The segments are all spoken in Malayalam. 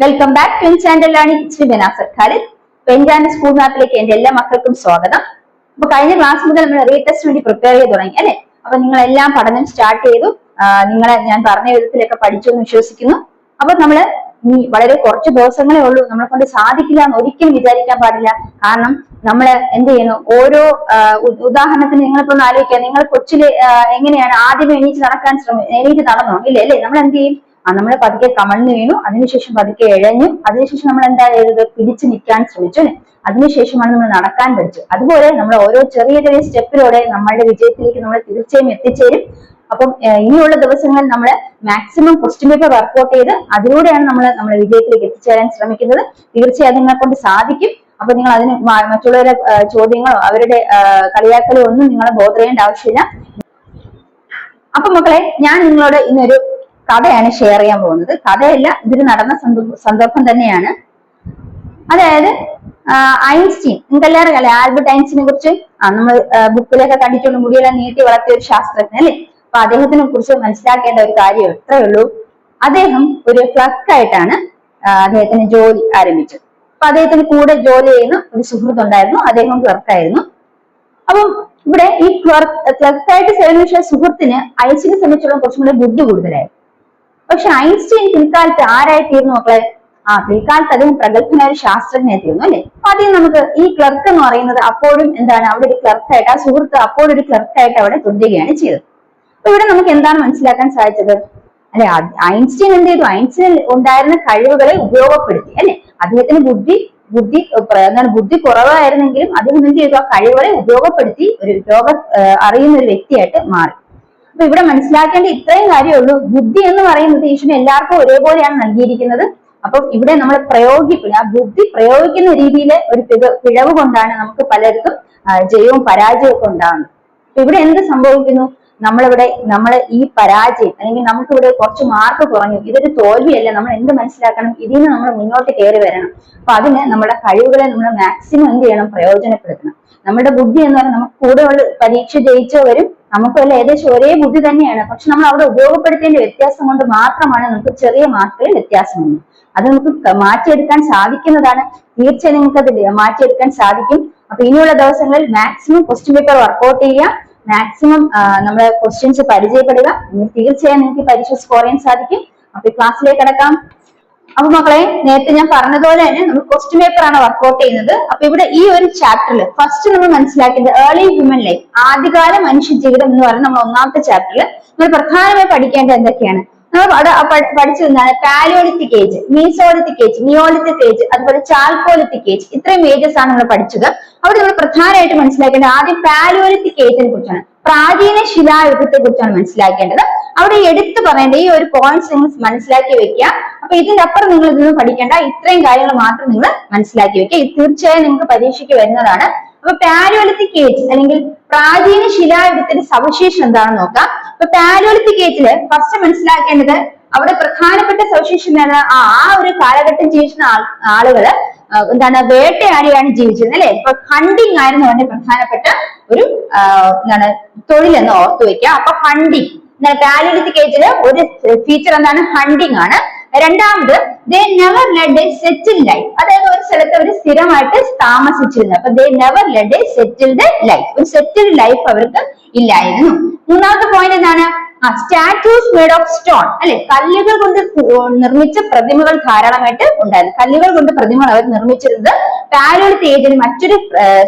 Welcome back and learning Shri ബനാസർ Khalid. പെൻജാന സ്കൂൾ മാപ്പിലേക്ക് എന്റെ എല്ലാ മക്കൾക്കും സ്വാഗതം. അപ്പൊ കഴിഞ്ഞ ക്ലാസ് മുതൽ നമ്മൾ റീടെസ്റ്റ് വേണ്ടി പ്രിപ്പയർ ചെയ്ത് തുടങ്ങി അല്ലെ? അപ്പൊ നിങ്ങൾ എല്ലാം പഠനം സ്റ്റാർട്ട് ചെയ്തു. നിങ്ങളെ ഞാൻ പറഞ്ഞ വിധത്തിലൊക്കെ പഠിച്ചു എന്ന് വിശ്വസിക്കുന്നു. അപ്പൊ നമ്മൾ ഈ വളരെ കുറച്ച് ദിവസങ്ങളേ ഉള്ളൂ. നമ്മളെ കൊണ്ട് സാധിക്കില്ല എന്ന് ഒരിക്കലും വിചാരിക്കാൻ പാടില്ല. കാരണം നമ്മൾ എന്ത് ചെയ്യുന്നു? ഓരോ ഉദാഹരണത്തിന് നിങ്ങളിപ്പോ ഒന്ന് ആലോചിക്കുക. നിങ്ങൾ കൊച്ചിൽ എങ്ങനെയാണ് ആദ്യം എണീച്ച് നടക്കാൻ ശ്രമി എണീറ്റ് നടന്നോ? ഇല്ല അല്ലേ? നമ്മൾ എന്ത് ചെയ്യും? നമ്മൾ പതുക്കെ കമഴ്ന്നു വീണു. അതിനുശേഷം പതുക്കെ ഇഴഞ്ഞു അതിനുശേഷം നമ്മൾ എന്താ ചെയ്തത്? പിടിച്ചു നിൽക്കാൻ ശ്രമിച്ചു അതിനുശേഷമാണ് നമ്മൾ നടക്കാൻ പഠിച്ചു. അതുപോലെ നമ്മൾ ഓരോ ചെറിയ ചെറിയ സ്റ്റെപ്പിലൂടെ നമ്മളുടെ വിജയത്തിലേക്ക് നമ്മൾ തീർച്ചയായും എത്തിച്ചേരും. അപ്പം ഇനിയുള്ള ദിവസങ്ങളിൽ നമ്മൾ മാക്സിമം ക്വസ്റ്റ്യൻ പേപ്പർ വർക്ക്ഔട്ട് ചെയ്ത് അതിലൂടെയാണ് നമ്മൾ നമ്മുടെ വിജയത്തിലേക്ക് എത്തിച്ചേരാൻ ശ്രമിക്കുന്നത്. തീർച്ചയായും നിങ്ങളെ കൊണ്ട് സാധിക്കും. അപ്പൊ നിങ്ങൾ അതിന് മറ്റുള്ളവരെ ചോദ്യങ്ങളോ അവരുടെ കളിയാക്കലോ ഒന്നും നിങ്ങളെ ചെയ്യേണ്ട ആവശ്യമില്ല. അപ്പൊ മക്കളെ ഞാൻ നിങ്ങളോട് ഇന്നൊരു കഥയാണ് ഷെയർ ചെയ്യാൻ പോകുന്നത്. കഥയല്ല ഇതിൽ നടന്ന സന്ദർഭ- തന്നെയാണ്. അതായത് ഐൻസ്റ്റീൻ നിങ്ങൾക്ക് എല്ലാവരും അല്ലെ ആൽബർട്ട് ഐൻസ്റ്റീനെ കുറിച്ച് നമ്മൾ ബുക്കിലൊക്കെ കണ്ടിട്ടുണ്ട്. മുടിയെല്ലാം നീട്ടി വളർത്തിയ ഒരു ശാസ്ത്രജ്ഞൻ അല്ലേ? അപ്പൊ അദ്ദേഹത്തിനെ കുറിച്ച് മനസ്സിലാക്കേണ്ട ഒരു കാര്യം എത്രയേ ഉള്ളൂ. അദ്ദേഹം ഒരു ക്ലർക്കായിട്ടാണ് അദ്ദേഹത്തിന് ജോലി ആരംഭിച്ചത്. അപ്പൊ അദ്ദേഹത്തിന് കൂടെ ജോലി ചെയ്യുന്ന ഒരു സുഹൃത്തുണ്ടായിരുന്നു. അദ്ദേഹം ക്ലർക്കായിരുന്നു അപ്പം ഇവിടെ ഈ ക്ലർക്ക് ക്ലർക്കായിട്ട് സേവന സുഹൃത്തിന് ഐൻസ്റ്റീനെ സംബന്ധിച്ചുള്ള കുറച്ചും കൂടെ ബുദ്ധി കൂടുതലായിരുന്നു പക്ഷെ ഐൻസ്റ്റീൻ പിൽക്കാലത്ത് ആരായി തീർന്നു മക്കളെ? ആ പിൽക്കാലത്ത് അദ്ദേഹം പ്രഗത്ഭനായ ഒരു ശാസ്ത്രജ്ഞനായി തീർന്നു അല്ലെ? ആദ്യം നമുക്ക് ഈ ക്ലർക്ക് എന്ന് പറയുന്നത് അപ്പോഴും എന്താണ് അവിടെ ഒരു ക്ലർക്കായിട്ട് ആ സുഹൃത്ത് അപ്പോഴും ഒരു ക്ലർക്കായിട്ട് അവിടെ തുടരുകയാണ് ചെയ്തത്. അപ്പൊ ഇവിടെ നമുക്ക് എന്താണ് മനസ്സിലാക്കാൻ സാധിച്ചത്? അല്ലെ ഐൻസ്റ്റീൻ എന്ത് ചെയ്തു? ഐൻസ്റ്റീൻ ഉണ്ടായിരുന്ന കഴിവുകളെ ഉപയോഗപ്പെടുത്തി അല്ലെ? അദ്ദേഹത്തിന് ബുദ്ധി ബുദ്ധി എന്താണ് ബുദ്ധി കുറവായിരുന്നെങ്കിലും അദ്ദേഹം എന്ത് ചെയ്തു? ആ കഴിവുകളെ ഉപയോഗപ്പെടുത്തി ഒരു ലോകം അറിയുന്ന ഒരു വ്യക്തിയായിട്ട് മാറി. അപ്പൊ ഇവിടെ മനസ്സിലാക്കേണ്ട ഇത്രയും കാര്യമുള്ളൂ. ബുദ്ധി എന്ന് പറയുന്നത് ഈശ്വരൻ എല്ലാവർക്കും ഒരേപോലെയാണ് നൽകിയിരിക്കുന്നത്. അപ്പം ഇവിടെ നമ്മൾ പ്രയോഗിക്കുന്ന ആ ബുദ്ധി പ്രയോഗിക്കുന്ന രീതിയിൽ ഒരു പിഴ- പിഴവ് കൊണ്ടാണ് നമുക്ക് പലർക്കും ജയവും പരാജയവും ഒക്കെ ഉണ്ടാകുന്നത് ഇവിടെ എന്ത് സംഭവിക്കുന്നു? നമ്മളിവിടെ നമ്മൾ ഈ പരാജയം അല്ലെങ്കിൽ നമുക്കിവിടെ കുറച്ച് മാർക്ക് കുറഞ്ഞു. ഇതൊരു തോൽവിയല്ല. നമ്മൾ എന്ത് മനസ്സിലാക്കണം? ഇതിൽ നിന്ന് നമ്മൾ മുന്നോട്ട് കയറി വരണം. അപ്പൊ അതിന് നമ്മുടെ കഴിവുകളെ നമ്മൾ മാക്സിമം എന്ത് ചെയ്യണം? പ്രയോജനപ്പെടുത്തണം. നമ്മുടെ ബുദ്ധി എന്ന് പറഞ്ഞാൽ നമുക്ക് കൂടെയുള്ള പരീക്ഷ ജയിച്ചവരും നമുക്കെല്ലാം ഏകദേശം ഒരേ ബുദ്ധി തന്നെയാണ്. പക്ഷെ നമ്മൾ അവിടെ ഉപയോഗപ്പെടുത്തേണ്ട വ്യത്യാസം കൊണ്ട് മാത്രമാണ് നമുക്ക് ചെറിയ മാർക്കുകളിൽ വ്യത്യാസം വന്നത്. അത് നമുക്ക് മാറ്റിയെടുക്കാൻ സാധിക്കുന്നതാണ്. തീർച്ചയായും നിങ്ങൾക്ക് അത് മാറ്റിയെടുക്കാൻ സാധിക്കും. അപ്പൊ ഇനിയുള്ള ദിവസങ്ങളിൽ maximum question paper work out ചെയ്യുക. മാക്സിമം നമ്മുടെ ക്വസ്റ്റ്യൻസ് പരിചയപ്പെടുക. തീർച്ചയായും നിങ്ങൾക്ക് പരീക്ഷ സ്കോർ ചെയ്യാൻ സാധിക്കും. അപ്പൊ ക്ലാസ്സിലേക്ക് കിടക്കാം. അപ്പൊ മക്കളെ നേരത്തെ ഞാൻ പറഞ്ഞതുപോലെ തന്നെ നമ്മൾ ക്വസ്റ്റ്യൻ പേപ്പർ ആണ് വർക്ക്ഔട്ട് ചെയ്യുന്നത്. അപ്പൊ ഇവിടെ ഈ ഒരു ചാപ്റ്ററിൽ ഫസ്റ്റ് നമ്മൾ മനസ്സിലാക്കിയത് ഏർലി ഹ്യൂമൻ ലൈഫ് ആദ്യകാല മനുഷ്യ ജീവിതം എന്ന് പറയുന്ന നമ്മൾ ഒന്നാമത്തെ ചാപ്റ്ററിൽ നമ്മൾ പ്രധാനമായി പഠിക്കേണ്ടത് എന്തൊക്കെയാണ്? നമ്മൾ പട- പ- പഠിച്ചത് എന്താണ്? Palaeolithic age mesolithic age neolithic age അതുപോലെ ചാൽക്കോളിത്തിക് ഏജ് ഇത്രയും ഏജസ് ആണ് നമ്മൾ പഠിച്ചത്. അവിടെ നമ്മൾ പ്രധാനമായിട്ട് മനസ്സിലാക്കേണ്ടത് ആദ്യം പാലിയോളിത്തിക് ഏജിനെ കുറിച്ചാണ്. പ്രാചീന ശിലായുഗത്തെ കുറിച്ചാണ് മനസ്സിലാക്കേണ്ടത്. അവിടെ എടുത്തു പറയേണ്ട ഈ ഒരു പോയിന്റ്സ് നിങ്ങൾ മനസ്സിലാക്കി വെക്കുക. അപ്പൊ ഇതിന്റെ അപ്പുറം നിങ്ങൾ ഇതൊന്നും പഠിക്കേണ്ട. ഇത്രയും കാര്യങ്ങൾ മാത്രം നിങ്ങൾ മനസ്സിലാക്കി വെക്കുക. തീർച്ചയായും നിങ്ങൾക്ക് പരീക്ഷയ്ക്ക് വരുന്നതാണ്. അപ്പൊ പാലിയോളിത്തിക് ഏജ് അല്ലെങ്കിൽ പ്രാചീന ശിലായുഗത്തിന്റെ സവിശേഷം എന്താണെന്ന് നോക്കാം. അപ്പൊ പാലിയോളിത്തിക് ഏജിൽ ഫസ്റ്റ് മനസ്സിലാക്കേണ്ടത് അവിടെ പ്രധാനപ്പെട്ട സവിശേഷം എന്താണ്? ആ ഒരു കാലഘട്ടം ജീവിച്ചിരുന്ന ആളുകൾ എന്താണ് വേട്ടയാടിയാണ് ജീവിച്ചിരുന്നത് അല്ലെ? ഇപ്പൊ ഹണ്ടിങ് ആയിരുന്നു അവന്റെ പ്രധാനപ്പെട്ട ഒരു എന്താണ് തൊഴിലെന്ന് ഓർത്തു വെക്കുക. അപ്പൊ ഹണ്ടിങ് പാലിയോളിത്തിക് ഏജിൽ ഒരു ഫീച്ചർ എന്താണ്? ഹണ്ടിങ് ആണ്. രണ്ടാമത് they never led a settle life അതായത് ഒരു സ്ഥലത്ത് അവർ സ്ഥിരമായിട്ട് താമസിച്ചിരുന്നു. അപ്പൊ they never led a settled life ഒരു സെറ്റിൽഡ് ലൈഫ് അവർക്ക് ഇല്ലായിരുന്നു. മൂന്നാമത്തെ പോയിന്റ് എന്താണ്? ആ സ്റ്റാറ്റ്യൂസ് മേഡ് ഓഫ് സ്റ്റോൺ അല്ലെ? കല്ലുകൾ കൊണ്ട് നിർമ്മിച്ച പ്രതിമകൾ ധാരാളമായിട്ട് ഉണ്ടായിരുന്നു. കല്ലുകൾ കൊണ്ട് പ്രതിമകൾ അവർ നിർമ്മിച്ചിരുന്നത്. പാലോളിത്ത് ഏജിന് മറ്റൊരു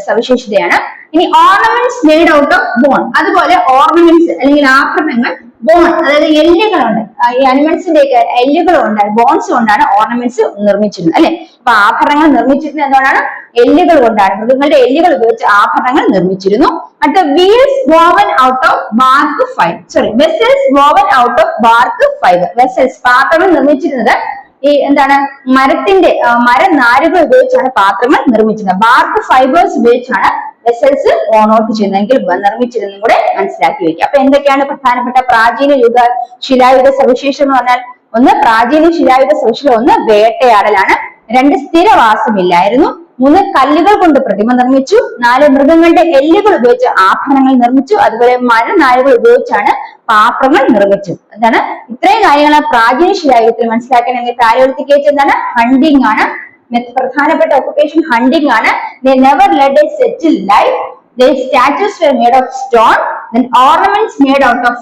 സവിശേഷതയാണ്. ഇനി ornaments made out of bone അതുപോലെ ഓർണമെന്റ്സ് അല്ലെങ്കിൽ ആഭരണങ്ങൾ ബോൺ അതായത് എല്ലുകളുണ്ട്. ഈ അനിമൽസിന്റെ ഒക്കെ എല്ലുകൾ കൊണ്ട് ബോൺസ് കൊണ്ടാണ് ഓർണമെന്റ്സ് നിർമ്മിച്ചിരുന്നത് അല്ലെ? അപ്പൊ ആഭരണങ്ങൾ നിർമ്മിച്ചിരുന്നത് എന്തുകൊണ്ടാണ്? എല്ലുകൾ കൊണ്ടാണ്. മൃഗങ്ങളുടെ എല്ലുകൾ ഉപയോഗിച്ച് ആഭരണങ്ങൾ നിർമ്മിച്ചിരുന്നു. അടുത്ത wheels woven out of bark fibre sorry vessels woven out of bark fibre vessels പാത്രങ്ങൾ നിർമ്മിച്ചിരുന്നത് ഈ എന്താണ്? മരത്തിന്റെ മരനാരുകൾ ഉപയോഗിച്ചാണ് പാത്രങ്ങൾ നിർമ്മിച്ചിരുന്നത്. ബാർക്ക് ഫൈബേഴ്സ് ഉപയോഗിച്ചാണ് വെസൽസ് ഓൺ ഔട്ട് ചെയ്യുന്നെങ്കിൽ നിർമ്മിച്ചിരുന്നും കൂടെ മനസ്സിലാക്കി വെക്കുക. അപ്പൊ എന്തൊക്കെയാണ് പ്രധാനപ്പെട്ട പ്രാചീന യുഗ ശിലായുഗ സവിശേഷം എന്ന് പറഞ്ഞാൽ ഒന്ന് പ്രാചീന ശിലായുഗ സവിശേഷം ഒന്ന് വേട്ടയാടലാണ്. രണ്ട് സ്ഥിരവാസമില്ലായിരുന്നു. മൂന്ന് കല്ലുകൾ കൊണ്ട് പ്രതിമ നിർമ്മിച്ചു. നാല് മൃഗങ്ങളുടെ എല്ലുകൾ ഉപയോഗിച്ച് ആഭരണങ്ങൾ നിർമ്മിച്ചു. അതുപോലെ മഴ നാരുകൾ ഉപയോഗിച്ചാണ് പാത്രങ്ങൾ നിർമ്മിച്ചത് എന്താണ്? ഇത്രയും കാര്യങ്ങളാണ് പ്രാചീന ശിലായുഗത്തിൽ മനസ്സിലാക്കണമെങ്കിൽ താരോളത്തിൽ ഏജ് എന്താണ്? ഹണ്ടിങ് ആണ്. പ്രധാനപ്പെട്ട ഒക്കുപേഷൻ ഹണ്ടിങ് ആണ്. Never led a settle life statues were made of stone. Then ornaments made out of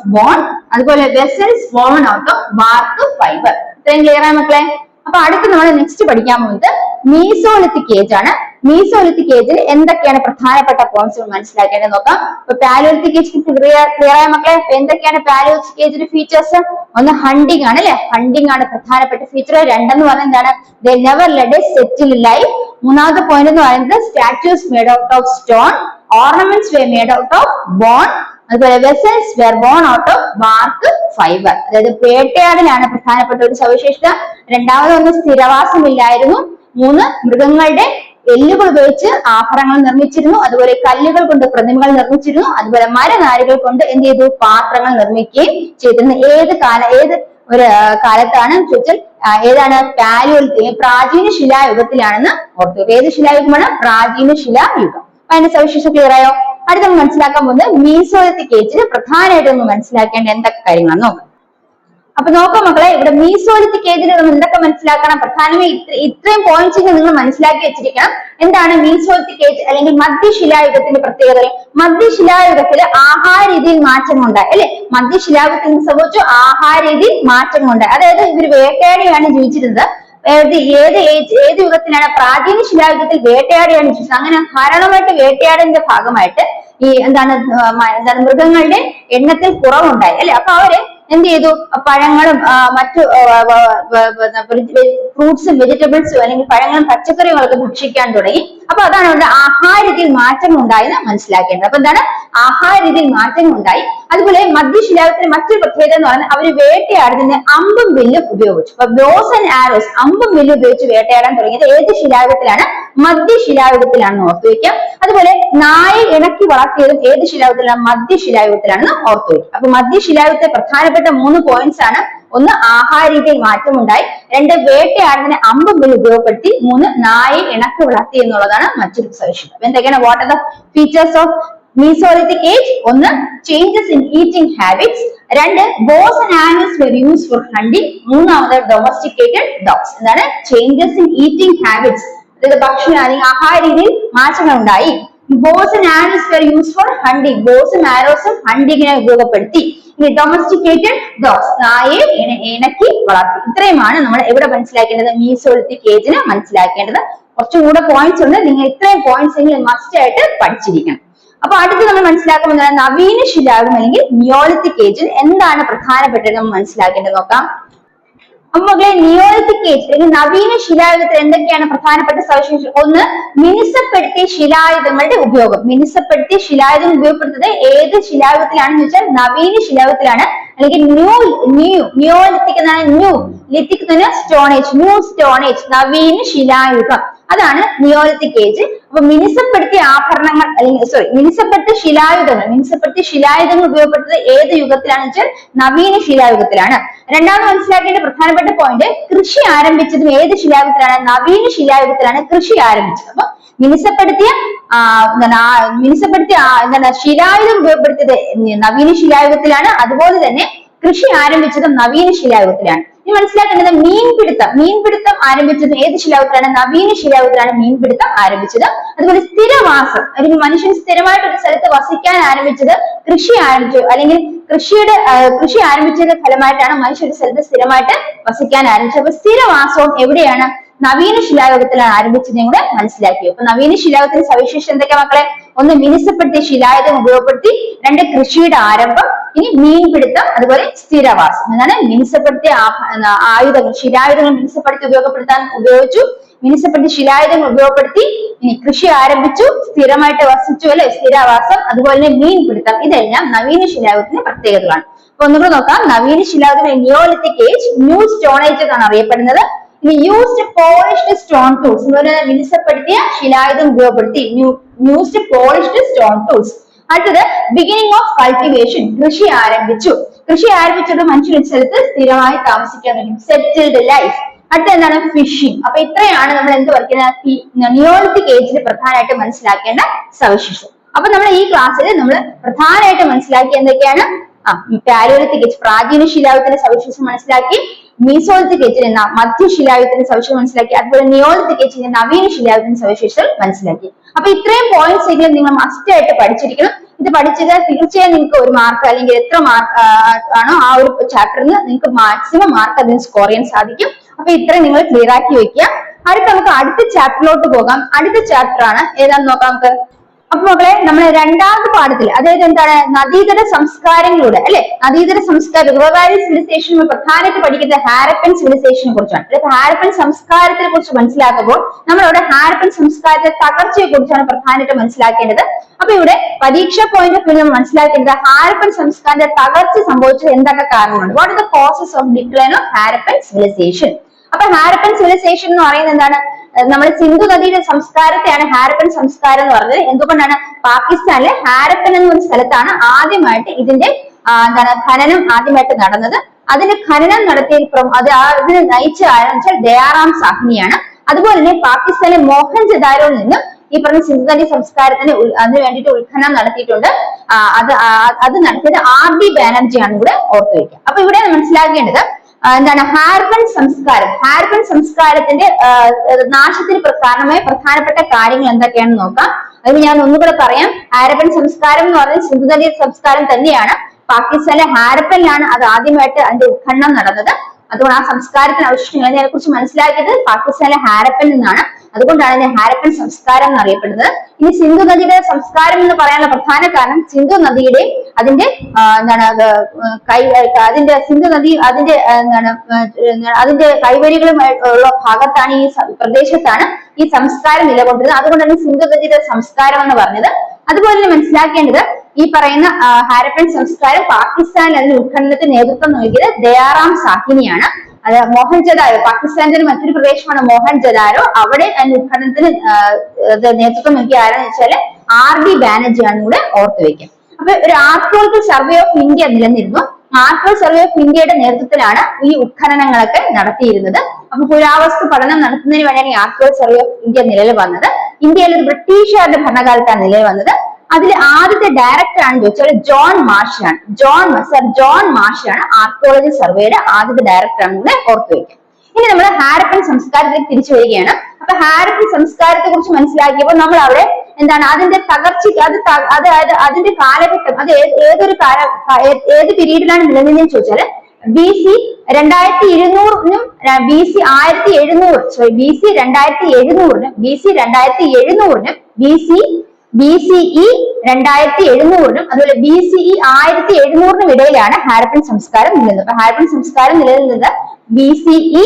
അതുപോലെ vessels woven out of bark fibre ഇത്രയും ക്ലിയർ ആണ് മക്കളെ? അപ്പൊ അടുത്ത് നമ്മൾ നെക്സ്റ്റ് പഠിക്കാൻ പോകുന്നത് മീസോലിത്തിക് ഏജ് ആണ്. മീസോലിത്തിക് ഏജിൽ എന്തൊക്കെയാണ് പ്രധാനപ്പെട്ട പോയിന്റ്സ് മനസ്സിലാക്കേണ്ടത് നോക്കാം. ഇപ്പൊ പാലോലിത്തിക് ഏജ് ക്ലിയർ ആയ മക്കളെ എന്തൊക്കെയാണ് പാലോലിത്തിക് ഏജിന്റെ ഫീച്ചേഴ്സ് ഒന്ന് ഹണ്ടിങ് ആണ് അല്ലെ? ഹണ്ടിങ് ആണ് പ്രധാനപ്പെട്ട ഫീച്ചർ രണ്ടെന്ന് പറയുന്നത് എന്താണ്? The never led settle life മൂന്നാമത്തെ പോയിന്റ് എന്ന് പറയുന്നത് statues made out of stone ornaments were made out of bone അതുപോലെ vessels were woven out of bark fibre അതായത് വേട്ടയാടലാണ് പ്രധാനപ്പെട്ട ഒരു സവിശേഷത. രണ്ടാമത് ഒന്ന് സ്ഥിരവാസമില്ലായിരുന്നു. മൂന്ന് മൃഗങ്ങളുടെ എല്ലുകൾ ഉപയോഗിച്ച് ആഭരണങ്ങൾ നിർമ്മിച്ചിരുന്നു. അതുപോലെ കല്ലുകൾ കൊണ്ട് പ്രതിമകൾ നിർമ്മിച്ചിരുന്നു. അതുപോലെ മരനാരുകൾ കൊണ്ട് എന്ത് ചെയ്തു? പാത്രങ്ങൾ നിർമ്മിക്കുകയും ചെയ്തിരുന്നു. ഏത് കാല ഏത് ഒരു കാലത്താണ് ചോദിച്ചാൽ ഏതാണ്? പാലിയോലിത്തി പ്രാചീന ശിലായുഗത്തിലാണെന്ന് ഓർത്തു ഏത് ശിലായുഗമാണ്? പ്രാചീന ശിലായുഗം. അപ്പൊ അതിന്റെ സവിശേഷത ക്ലിയർ ആയോ? അടുത്ത നമ്മൾ മനസ്സിലാക്കാൻ പോകുന്നത് മീസോലിത്തിക് ഏജിൽ പ്രധാനമായിട്ടും മനസ്സിലാക്കേണ്ട എന്തൊക്കെ കാര്യങ്ങളാണ് നോക്കാം. അപ്പൊ നോക്കാം മക്കളെ ഇവിടെ മീസോലിത്തിക് ഏജിൽ നമ്മൾ എന്തൊക്കെ മനസ്സിലാക്കണം? പ്രധാനമായും ഇത്ര- ഇത്രയും പോയിന്റ്സ് നിങ്ങൾ മനസ്സിലാക്കി വെച്ചിരിക്കണം. എന്താണ് മീസോലിത്തിക് ഏജ് അല്ലെങ്കിൽ മധ്യശിലായുഗത്തിന്റെ പ്രത്യേകത മധ്യശിലായുഗത്തിൽ ആഹാര രീതിയിൽ മാറ്റമുണ്ടായി അല്ലെ? മധ്യശിലായുഗത്തിൽ സംഭവിച്ചു ആഹാര രീതിയിൽ മാറ്റമുണ്ടായി അതായത് ഇവർ വേട്ടയാടിയാണ് ജീവിച്ചിരുന്നത്. ഏത് ഏത് ഏത് യുഗത്തിലാണ്? പ്രാചീന ശിലായുഗത്തിൽ വേട്ടയാടിയാണ് ജീവിച്ചത്. അങ്ങനെ ധാരാളമായിട്ട് വേട്ടയാടിന്റെ ഭാഗമായിട്ട് ഈ എന്താണ് എന്താണ് മൃഗങ്ങളുടെ എണ്ണത്തിൽ കുറവുണ്ടായി അല്ലെ? അപ്പൊ അവർ എന്ത് ചെയ്തു? പഴങ്ങളും മറ്റു ഫ്രൂട്ട്സും വെജിറ്റബിൾസും അല്ലെങ്കിൽ പഴങ്ങളും പച്ചക്കറികളൊക്കെ ഭക്ഷിക്കാൻ തുടങ്ങി. അപ്പൊ അതാണ് അവരുടെ ആഹാരത്തിൽ മാറ്റം ഉണ്ടായെന്ന് മനസ്സിലാക്കേണ്ടത്. അപ്പൊ എന്താണ്? ആഹാര രീതിയിൽ മാറ്റങ്ങൾ ഉണ്ടായി അതുപോലെ മധ്യശിലായുഗത്തിന് മറ്റൊരു പ്രത്യേകത എന്ന് പറഞ്ഞാൽ അവർ വേട്ടയാടുന്നതിന് അമ്പും വില്ലും ഉപയോഗിച്ചു. അപ്പൊ ബ്ലോസ് ആൻഡ് ആരോസ് അമ്പും വില്ലും ഉപയോഗിച്ച് വേട്ടയാടാൻ തുടങ്ങിയത് ഏത് ശിലായുഗത്തിലാണ്? മധ്യശിലായുഗത്തിലാണെന്ന് ഓർത്തു വെക്കാം അതുപോലെ നായ ഇണക്കി വളർത്തിയതും ഏത് ശിലായുഗത്തിലാണ്? മധ്യശിലായുഗത്തിലാണെന്ന് ഓർത്തു വെക്കുക അപ്പൊ മധ്യശിലായുഗത്തെ പ്രധാനപ്പെട്ട മൂന്ന് പോയിന്റ്സ് ആണ്. ഒന്ന് ആഹാര രീതിയിൽ മാറ്റമുണ്ടായി രണ്ട് വേട്ടയാടുന്നതിന് അമ്പും വില്ല് ഉപയോഗപ്പെടുത്തി. മൂന്ന് നായ ഇണക്കി വളർത്തി എന്നുള്ളതാണ് മറ്റൊരു സവിശേഷത. എന്തൊക്കെയാണ്? What are the features of mesolithic age ഒന്ന് ചേഞ്ചസ് ഇൻ ഈറ്റിംഗ് ഹാബിറ്റ്സ് രണ്ട് bows and animals were use for hunting മൂന്നാമത് ഡൊമസ്റ്റിക്കേറ്റഡ് ഡോഗ്സ് എന്താണ്? ചേഞ്ചസ് ഇൻ ഈറ്റിംഗ് ഹാബിറ്റ്സ് അതായത് ഭക്ഷണ അല്ലെങ്കിൽ ആഹാര രീതിയിൽ മാറ്റങ്ങൾ ഉണ്ടായി bows and animals were use for hunting ബോസും ആരോസും ഹണ്ടിങ്ങിനെ ഉപയോഗപ്പെടുത്തി. ഇനി ഡൊമസ്റ്റിക്കേറ്റഡ് ഡോഗ്സ് നായെ ഇണ- ഇണക്കി വളർത്തി. ഇത്രയുമാണ് നമ്മൾ എവിടെ മനസ്സിലാക്കേണ്ടത്? മീസോളിത്തിക് ഏജിന് മനസ്സിലാക്കേണ്ടത്. കുറച്ചും കൂടെ പോയിന്റ്സ് ഉണ്ട്. നിങ്ങൾ ഇത്രയും പോയിന്റ്സ് എങ്കിലും മസ്റ്റ് ആയിട്ട് പഠിച്ചിരിക്കണം. അപ്പൊ അടുത്ത് നമ്മൾ മനസ്സിലാക്കുന്നത് നവീന ശിലായുഗം അല്ലെങ്കിൽ നിയോളിത്തിക് ഏജിൽ എന്താണ് പ്രധാനപ്പെട്ടത് നമ്മൾ മനസ്സിലാക്കേണ്ടത് നോക്കാം. അപ്പൊ മക്കളെ നിയോളിത്തിക് ഏജ് അല്ലെങ്കിൽ നവീന ശിലായുഗത്തിൽ എന്തൊക്കെയാണ് പ്രധാനപ്പെട്ട സവിശേഷത ഒന്ന് മിനുസപ്പെടുത്തിയ ശിലായുധങ്ങളുടെ ഉപയോഗം. മിനുസപ്പെടുത്തിയ ശിലായുധം ഉപയോഗപ്പെടുത്തുന്നത് ഏത് ശിലായുഗത്തിലാണെന്ന് വെച്ചാൽ നവീന ശിലായുഗത്തിലാണ്. അല്ലെങ്കിൽ ന്യൂ ന്യൂ ന്യൂലിത്തിക് എന്നാണ് ന്യൂ ലിത്തിക് എന്ന് stone age new stone age നവീന ശിലായുഗം. അതാണ് നിയോലിത്തിക് ഏജ് അപ്പൊ മിനുസപ്പെടുത്തിയ ആഭരണങ്ങൾ അല്ലെങ്കിൽ സോറി മിനുസപ്പെടുത്തിയ ശിലായുധങ്ങൾ മിനുസപ്പെടുത്തിയ ശിലായുധങ്ങൾ ഉപയോഗപ്പെടുത്തുന്നത് ഏത് യുഗത്തിലാണ് വെച്ചാൽ നവീന ശിലായുഗത്തിലാണ്. രണ്ടാമത് മനസ്സിലാക്കേണ്ട പ്രധാനപ്പെട്ട പോയിന്റ് കൃഷി ആരംഭിച്ചതും ഏത് ശിലായുഗത്തിലാണ്? നവീന ശിലായുഗത്തിലാണ് കൃഷി ആരംഭിച്ചത്. അപ്പൊ മിനുസപ്പെടുത്തിയ മിനുസപ്പെടുത്തിയ എന്താണ് ശിലായുധം ഉപയോഗപ്പെടുത്തിയത് നവീന ശിലായുഗത്തിലാണ്. അതുപോലെ തന്നെ കൃഷി ആരംഭിച്ചതും നവീന ശിലായുഗത്തിലാണ്. ഇനി മനസ്സിലാക്കേണ്ടത് മീൻപിടുത്തം. മീൻപിടുത്തം ആരംഭിച്ചത് ഏത് ശിലായുഗത്തിലാണ്? നവീന ശിലായുഗത്തിലാണ് മീൻപിടുത്തം ആരംഭിച്ചത്. അതുപോലെ സ്ഥിരവാസം. അല്ലെങ്കിൽ മനുഷ്യൻ സ്ഥിരമായിട്ട് ഒരു സ്ഥലത്ത് വസിക്കാൻ ആരംഭിച്ചത് കൃഷി ആരംഭിച്ചു. അല്ലെങ്കിൽ കൃഷിയുടെ കൃഷി ആരംഭിച്ചതിന്റെ ഫലമായിട്ടാണ് മനുഷ്യർ ഒരു സ്ഥലത്ത് സ്ഥിരമായിട്ട് വസിക്കാൻ ആരംഭിച്ചത്. അപ്പൊ സ്ഥിരവാസവും എവിടെയാണ്? നവീന ശിലായുഗത്തിലാണ് ആരംഭിച്ചതെന്നും കൂടെ മനസ്സിലാക്കി. അപ്പൊ നവീന ശിലായുഗത്തിന്റെ സവിശേഷത എന്തൊക്കെ മക്കളെ? ഒന്ന് മിനുസപ്പെടുത്തിയ ശിലായുധം ഉപയോഗപ്പെടുത്തി രണ്ട് കൃഷിയുടെ ആരംഭം ഇനി മീൻപിടുത്തം അതുപോലെ സ്ഥിരവാസം. എന്നാണ് മിനുസപ്പെടുത്തിയ ആയുധങ്ങൾ ശിലായുധങ്ങൾ മിനുസപ്പെടുത്തി ഉപയോഗപ്പെടുത്താൻ ഉപയോഗിച്ചു. മിനുസപ്പെടുത്തിയ ശിലായുധങ്ങൾ ഉപയോഗപ്പെടുത്തി ഇനി കൃഷി ആരംഭിച്ചു സ്ഥിരമായിട്ട് വസിച്ചു അല്ലെ? സ്ഥിരവാസം അതുപോലെ തന്നെ മീൻപിടുത്തം. ഇതെല്ലാം നവീന ശിലായുഗത്തിന്റെ പ്രത്യേകതകളാണ്. അപ്പൊ ഒന്നുകൂടെ നോക്കാം. നവീന ശിലായുഗം neolithic age new stone age എന്നാണ് അറിയപ്പെടുന്നത്. യൂസ്ഡ് പോളിഷ്ഡ് സ്റ്റോൺ ടൂൾസ് എന്ന് പറഞ്ഞാൽ മിനുസപ്പെടുത്തിയ ശിലായുധം ഉപയോഗപ്പെടുത്തി. യൂസ്ഡ് പോളിഷ്ഡ് സ്റ്റോൺ ടൂൾസ് അടുത്തത് ബിഗിനിങ് ഓഫ് കൾട്ടിവേഷൻ കൃഷി ആരംഭിച്ചു. കൃഷി ആരംഭിച്ചത് മനുഷ്യൻ സ്ഥലത്ത് സ്ഥിരമായി താമസിക്കാൻ തുടങ്ങി. സെറ്റിൽഡ് ലൈഫ് അടുത്ത എന്താണ്? ഫിഷിംഗ് അപ്പൊ ഇത്രയാണ് നമ്മൾ എന്ത് പറയുന്നത് നിയോളിറ്റിക് ഏജിൽ പ്രധാനമായിട്ട് മനസ്സിലാക്കേണ്ട സവിശേഷം അപ്പൊ നമ്മൾ ഈ ക്ലാസ്സിൽ നമ്മൾ പ്രധാനമായിട്ട് മനസ്സിലാക്കി എന്തൊക്കെയാണ്? ആ പാലിയോലിത്തിക് ഏജ് പ്രാചീന ശിലായുഗത്തിന്റെ സവിശേഷം മനസ്സിലാക്കി. മീസോളിത്തിക് ഏജിൽ എന്ന മധ്യശിലായുഗത്തിന്റെ സവിശേഷം മനസ്സിലാക്കി അതുപോലെ നിയോളിത്തിക് ഏജിന്റെ നവീന ശിലായുഗത്തിന്റെ സവിശേഷം മനസ്സിലാക്കി. അപ്പൊ ഇത്രയും പോയിന്റ്സ് എങ്കിലും നിങ്ങൾ മസ്റ്റ് ആയിട്ട് പഠിച്ചിരിക്കണം. ഇത് പഠിച്ചത് തീർച്ചയായും നിങ്ങൾക്ക് ഒരു മാർക്ക് അല്ലെങ്കിൽ എത്ര മാർക്ക് ആണോ ആ ഒരു ചാപ്റ്ററിന് നിങ്ങൾക്ക് മാക്സിമം മാർക്ക് അതിന് സ്കോർ ചെയ്യാൻ സാധിക്കും. അപ്പൊ ഇത്രയും നിങ്ങൾ ക്ലിയർ ആക്കി വെക്കുക. അടുത്ത നമുക്ക് അടുത്ത ചാപ്റ്ററിലോട്ട് പോകാം. അടുത്ത ചാപ്റ്റർ ആണ്. ഏതാന്ന് നോക്കാം നമുക്ക്? അപ്പൊ മക്കളെ നമ്മൾ രണ്ടാമത്തെ പാഠത്തിൽ അതായത് എന്താണ്? നദീതര സംസ്കാരങ്ങളുടെ അല്ലെ? നദീതര സംസ്കാരം റിവറാരി സിവിലൈസേഷൻ പ്രധാനമായിട്ട് പഠിക്കുന്നത് ഹാരപ്പൻ സിവിലൈസേഷനെ കുറിച്ചാണ്. അതായത് ഹാരപ്പൻ സംസ്കാരത്തെ കുറിച്ച് മനസ്സിലാക്കുമ്പോൾ നമ്മൾ അവിടെ ഹാരപ്പൻ സംസ്കാരത്തെ തകർച്ചയെ കുറിച്ചാണ് പ്രധാനമായിട്ട് മനസ്സിലാക്കേണ്ടത്. അപ്പൊ ഇവിടെ പരീക്ഷ പോയിന്റ് ഓഫ് വ്യൂ നമ്മൾ മനസ്സിലാക്കേണ്ടത് ഹാരപ്പൻ സംസ്കാരത്തെ തകർച്ച സംഭവിച്ചത് എന്തൊക്കെ കാരണമാണ്? What is the causes of decline of Harappan civilisation അപ്പൊ ഹാരപ്പൻ സിവിലൈസേഷൻ എന്ന് പറയുന്നത് എന്താണ്? നമ്മുടെ സിന്ധു നദിയുടെ സംസ്കാരത്തെയാണ് ഹാരപ്പൻ സംസ്കാരം എന്ന് പറഞ്ഞത്. എന്തുകൊണ്ടാണ്? പാകിസ്ഥാനിലെ ഹാരപ്പൻ എന്ന ഒരു സ്ഥലത്താണ് ആദ്യമായിട്ട് ഇതിന്റെ എന്താണ് ഖനനം ആദ്യമായിട്ട് നടന്നത്. അതിന് ഖനനം നടത്തിയ അത് അതിന് നയിച്ച ആരെന്ന് വെച്ചാൽ ദയാറാം സാഹ്നിയാണ്. അതുപോലെ തന്നെ പാകിസ്ഥാനിലെ മോഹൻജദാരോയിൽ നിന്നും ഈ പറഞ്ഞ സിന്ധു നദി സംസ്കാരത്തിന് അതിനു വേണ്ടിയിട്ട് ഉത്ഖനനം നടത്തിയിട്ടുണ്ട്. അത് അത് നടത്തിയത് ആർ ഡി ബാനർജിയാണ് ഇവിടെ ഓർത്തു വയ്ക്കുക അപ്പൊ ഇവിടെ മനസ്സിലാക്കേണ്ടത് എന്താണ്? ഹാർബൻ സംസ്കാരം. ഹാർബൻ സംസ്കാരത്തിന്റെ നാശത്തിന് കാരണമായ പ്രധാനപ്പെട്ട കാര്യങ്ങൾ എന്തൊക്കെയാണെന്ന് നോക്കാം. അത് ഞാൻ ഒന്നുകൂടെ പറയാം. ഹാരപ്പൻ സംസ്കാരം എന്ന് പറഞ്ഞാൽ സിന്ധു നദി സംസ്കാരം തന്നെയാണ്. പാകിസ്ഥാനിലെ ഹാരപ്പനിലാണ് അത് ആദ്യമായിട്ട് അതിന്റെ ഉത്ഖനനം നടന്നത്. അതുകൊണ്ട് ആ സംസ്കാരത്തിന് അവശിഷ്ടങ്ങൾ അതിനെ കുറിച്ച് മനസ്സിലാക്കിയത് പാകിസ്ഥാനിലെ ഹാരപ്പൻ നിന്നാണ്. അതുകൊണ്ടാണ് ഇതിനെ ഹാരപ്പൻ സംസ്കാരം എന്ന് അറിയപ്പെടുന്നത് ഇനി സിന്ധു നദിയുടെ സംസ്കാരം എന്ന് പറയാനുള്ള പ്രധാന കാരണം സിന്ധു നദിയുടെ അതിന്റെ എന്താണ് കൈ അതിന്റെ സിന്ധു നദി അതിന്റെ എന്താണ് അതിന്റെ കൈവരികളും ഉള്ള ഭാഗത്താണ് ഈ പ്രദേശത്താണ് ഈ സംസ്കാരം നിലകൊണ്ടിരുന്നത്. അതുകൊണ്ടാണ് സിന്ധു നദിയുടെ സംസ്കാരം എന്ന് പറഞ്ഞത്. അതുപോലെ തന്നെ മനസ്സിലാക്കേണ്ടത് ഈ പറയുന്ന ഹാരപ്പൻ സംസ്കാരം പാകിസ്ഥാനിൽ അതിന്റെ ഉത്ഖനനത്തിന് നേതൃത്വം നൽകിയത് ദയാറാം സാഹിനിയാണ്. അത് പാകിസ്ഥാന്റെ ഒരു മറ്റൊരു പ്രദേശമാണ് മോഹൻജദാരോ അവിടെ അതിന്റെ ഉത്ഖനനത്തിന് ആ, നേതൃത്വം നൽകിയ ആരാന്ന് വെച്ചാൽ ആർ ഡി ബാനർജിയാണ് കൂടെ ഓർത്തു വെക്കുക അപ്പൊ ഒരു ആർക്കിയോളജിക്കൽ സർവേ ഓഫ് ഇന്ത്യ നിലനിരുന്നു ആർക്കിയോൾ സർവേ ഓഫ് ഇന്ത്യയുടെ നേതൃത്വത്തിലാണ് ഈ ഉത്ഖനനങ്ങളൊക്കെ നടത്തിയിരുന്നത്. അപ്പൊ പുരാവസ്തു പഠനം നടത്തുന്നതിന് വേണ്ടിയാണ് ആർക്കിയോൾ സർവേ ഓഫ് ഇന്ത്യ നിലവിൽ വന്നത്. ഇന്ത്യയിൽ ഒരു ബ്രിട്ടീഷുകാരുടെ ഭരണകാലത്താണ് നിലവിൽ വന്നത്. അതിൽ ആദ്യത്തെ ഡയറക്ടർ ആണെന്ന് ചോദിച്ചാൽ ജോൺ മാഷാണ് ജോൺ സർ ജോൺ മാഷാണ് ആർക്കിയോളജി സർവേയുടെ ആദ്യത്തെ ഡയറക്ടർ ആണെന്ന് ഓർത്തു വയ്ക്കുക ഇനി നമ്മൾ ഹാരപ്പൻ സംസ്കാരത്തിലേക്ക് തിരിച്ചു വരികയാണ്. അപ്പൊ ഹാരപ്പൻ സംസ്കാരത്തെ കുറിച്ച് മനസ്സിലാക്കിയപ്പോൾ നമ്മൾ അവിടെ എന്താണ് അതിന്റെ തകർച്ചയ്ക്ക് അത് അതായത് അതിന്റെ കാലഘട്ടം അത് ഏതൊരു കാല ഏത് പീരീഡിലാണ് നിലനിന്നെന്ന് ചോദിച്ചാൽ ബി സി രണ്ടായിരത്തി ഇരുന്നൂറിനും ബി സി ആയിരത്തി എഴുന്നൂറ് സോറി ബി സി രണ്ടായിരത്തി എഴുന്നൂറിനും ബി സി രണ്ടായിരത്തി എഴുന്നൂറിനും B C B C E രണ്ടായിരത്തി എഴുന്നൂറിനും അതുപോലെ ബി സി ഇ ആയിരത്തി എഴുന്നൂറിനും ഇടയിലാണ് ഹാരപ്പൻ സംസ്കാരം നിലനിന്നത്. അപ്പൊ ഹാരപ്പൻ സംസ്കാരം നിലനിന്നത് ബി സി ഇ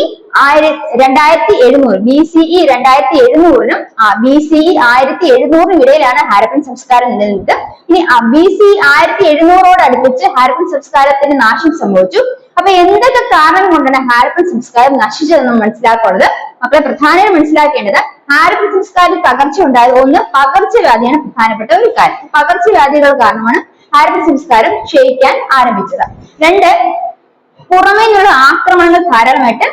രണ്ടായിരത്തി എഴുന്നൂറ് ബി സി രണ്ടായിരത്തി എഴുന്നൂറിനും ബി സി ആയിരത്തി എഴുന്നൂറിനും ഇടയിലാണ് ഹാരപ്പൻ സംസ്കാരം നിലനിന്നത്. ഇനി ബി സി ആയിരത്തി എഴുന്നൂറോടടുപ്പിച്ച് ഹാരപ്പൻ സംസ്കാരത്തിന് നാശം സംഭവിച്ചു. അപ്പൊ എന്തൊക്കെ കാരണം കൊണ്ടാണ് ഹാരപ്പൻ സംസ്കാരം നശിച്ചതെന്ന് മനസ്സിലാക്കുന്നത് മക്കളെ പ്രധാനമായും മനസ്സിലാക്കേണ്ടത് ആരോഗ്യ സംസ്കാരത്തിൽ പകർച്ച ഉണ്ടായത്? ഒന്ന് പകർച്ചവ്യാധിയാണ് പ്രധാനപ്പെട്ട ഒരു കാര്യം. പകർച്ചവ്യാധികൾ കാരണമാണ് ആരോഗ്യ സംസ്കാരം ക്ഷയിക്കാൻ ആരംഭിച്ചത്? രണ്ട് പുറമേ നിന്നുള്ള ആക്രമണങ്ങൾ ധാരാളമായിട്ട്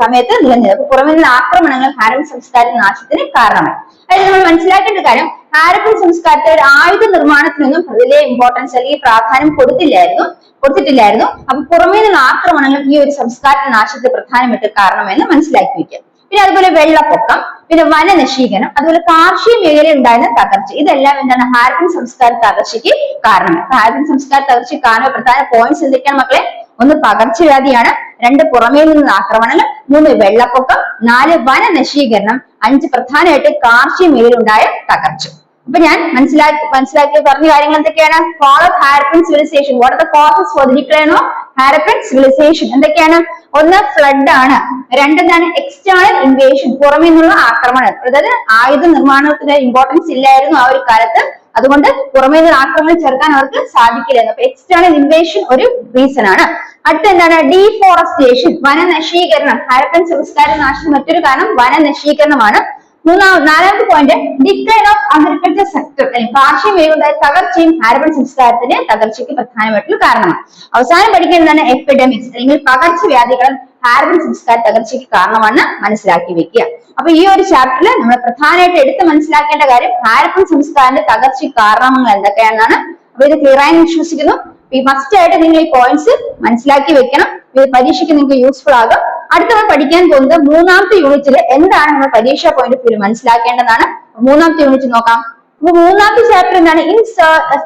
സമയത്ത് നിലനിന്നത് പുറമേ നിന്നുള്ള ആക്രമണങ്ങൾ ഭാരത സംസ്കാര നാശത്തിന് കാരണമായി. അതായത് നമ്മൾ മനസ്സിലാക്കേണ്ട കാര്യം ഹാരപ്പൻ സംസ്കാരത്തെ ഒരു ആയുധ നിർമ്മാണത്തിനൊന്നും വലിയ ഇമ്പോർട്ടൻസ് അല്ലെങ്കിൽ പ്രാധാന്യം കൊടുത്തില്ലായിരുന്നു കൊടുത്തിട്ടില്ലായിരുന്നു. അപ്പൊ പുറമേ നിന്നുള്ള ആക്രമണങ്ങൾ ഈ ഒരു സംസ്കാരത്തെ നാശത്തെ പ്രധാനമായിട്ട് കാരണമെന്ന് മനസ്സിലാക്കി വെക്കുക. പിന്നെ അതുപോലെ വെള്ളപ്പൊക്കം പിന്നെ വനനശീകരണം അതുപോലെ കാർഷിക മേഖലയിൽ ഉണ്ടായിരുന്ന തകർച്ച. ഇതെല്ലാം എന്താണ്? ഹാരപ്പൻ സംസ്കാര തകർച്ചയ്ക്ക് കാരണം ഹാരപ്പൻ സംസ്കാര തകർച്ചയ്ക്ക് കാരണം പ്രധാന പോയിന്റ്സ് എന്തൊക്കെയാണ് മക്കളെ? ഒന്ന് പകർച്ചവ്യാധിയാണ് രണ്ട് പുറമേ നിന്നുള്ള ആക്രമണങ്ങൾ മൂന്ന് വെള്ളപ്പൊക്കം നാല് വനനശീകരണം അഞ്ച് പ്രധാനമായിട്ട് കാർഷിക മേഖലയിൽ ഉണ്ടായ തകർച്ച. അപ്പൊ ഞാൻ മനസ്സിലാക്കി മനസ്സിലാക്കി പറഞ്ഞ കാര്യങ്ങൾ എന്തൊക്കെയാണ്? Fall of Harappan civilisation what are the causes for the decline of Harappan civilisation എന്തൊക്കെയാണ്? ഒന്ന് ഫ്ലഡ് ആണ്. രണ്ടെന്താണ് എക്സ്റ്റേണൽ ഇൻവേഷൻ പുറമേ നിന്നുള്ള ആക്രമണം. അതായത് ആയുധ നിർമ്മാണത്തിന് ഇമ്പോർട്ടൻസ് ഇല്ലായിരുന്നു ആ ഒരു കാലത്ത്. അതുകൊണ്ട് പുറമേ നിന്ന് ആക്രമണം ചെറുക്കാൻ അവർക്ക് സാധിക്കില്ലായിരുന്നു. അപ്പൊ എക്സ്റ്റേണൽ ഇൻവേഷൻ ഒരു റീസൺ ആണ്. അടുത്ത എന്താണ്? ഡീഫോറസ്റ്റേഷൻ വനനശീകരണം. ഹാരപ്പൻ സംസ്കാര നാശം മറ്റൊരു കാരണം വനനശീകരണമാണ്. മൂന്നാം നാലാമത്തെ point decline of agriculture sector അല്ലെങ്കിൽ കാർഷിക മേഖലയുടെ തകർച്ചയും ഹാരപ്പൻ സംസ്കാരത്തിന്റെ തകർച്ചയ്ക്ക് പ്രധാനമായിട്ടുള്ള കാരണമാണ്. അവസാനം പഠിക്കേണ്ടതാണ് എപ്പിഡമിക്സ് അല്ലെങ്കിൽ പകർച്ചവ്യാധികളും ഹാരപ്പൻ സംസ്കാര തകർച്ചയ്ക്ക് കാരണമാണ് മനസ്സിലാക്കി വെക്കുക. അപ്പൊ ഈ ഒരു ചാപ്റ്ററിൽ നമ്മൾ പ്രധാനമായിട്ട് എടുത്ത് മനസ്സിലാക്കേണ്ട കാര്യം ഹാരപ്പൻ സംസ്കാരത്തിന്റെ തകർച്ചയ്ക്ക് കാരണങ്ങൾ എന്തൊക്കെയാണെന്നാണ്. അപ്പൊ ഇത് ക്ലിയർ ആയി വിശ്വസിക്കുന്നു. ഈ മസ്റ്റ് ആയിട്ട് നിങ്ങൾ ഈ പോയിന്റ്സ് മനസ്സിലാക്കി വെക്കണം. ഇത് പരീക്ഷയ്ക്ക് നിങ്ങൾക്ക് യൂസ്ഫുൾ ആകും. അടുത്ത നമ്മൾ പഠിക്കാൻ പോകുന്നത് മൂന്നാമത്തെ യൂണിറ്റിൽ എന്താണ് നമ്മൾ പരീക്ഷാ പോയിന്റ് ഓഫ് വ്യൂ മനസ്സിലാക്കേണ്ടതാണ് മൂന്നാമത്തെ യൂണിറ്റ് നോക്കാം. അപ്പൊ മൂന്നാമത്തെ ചാപ്റ്റർ എന്താണ്? ഇൻ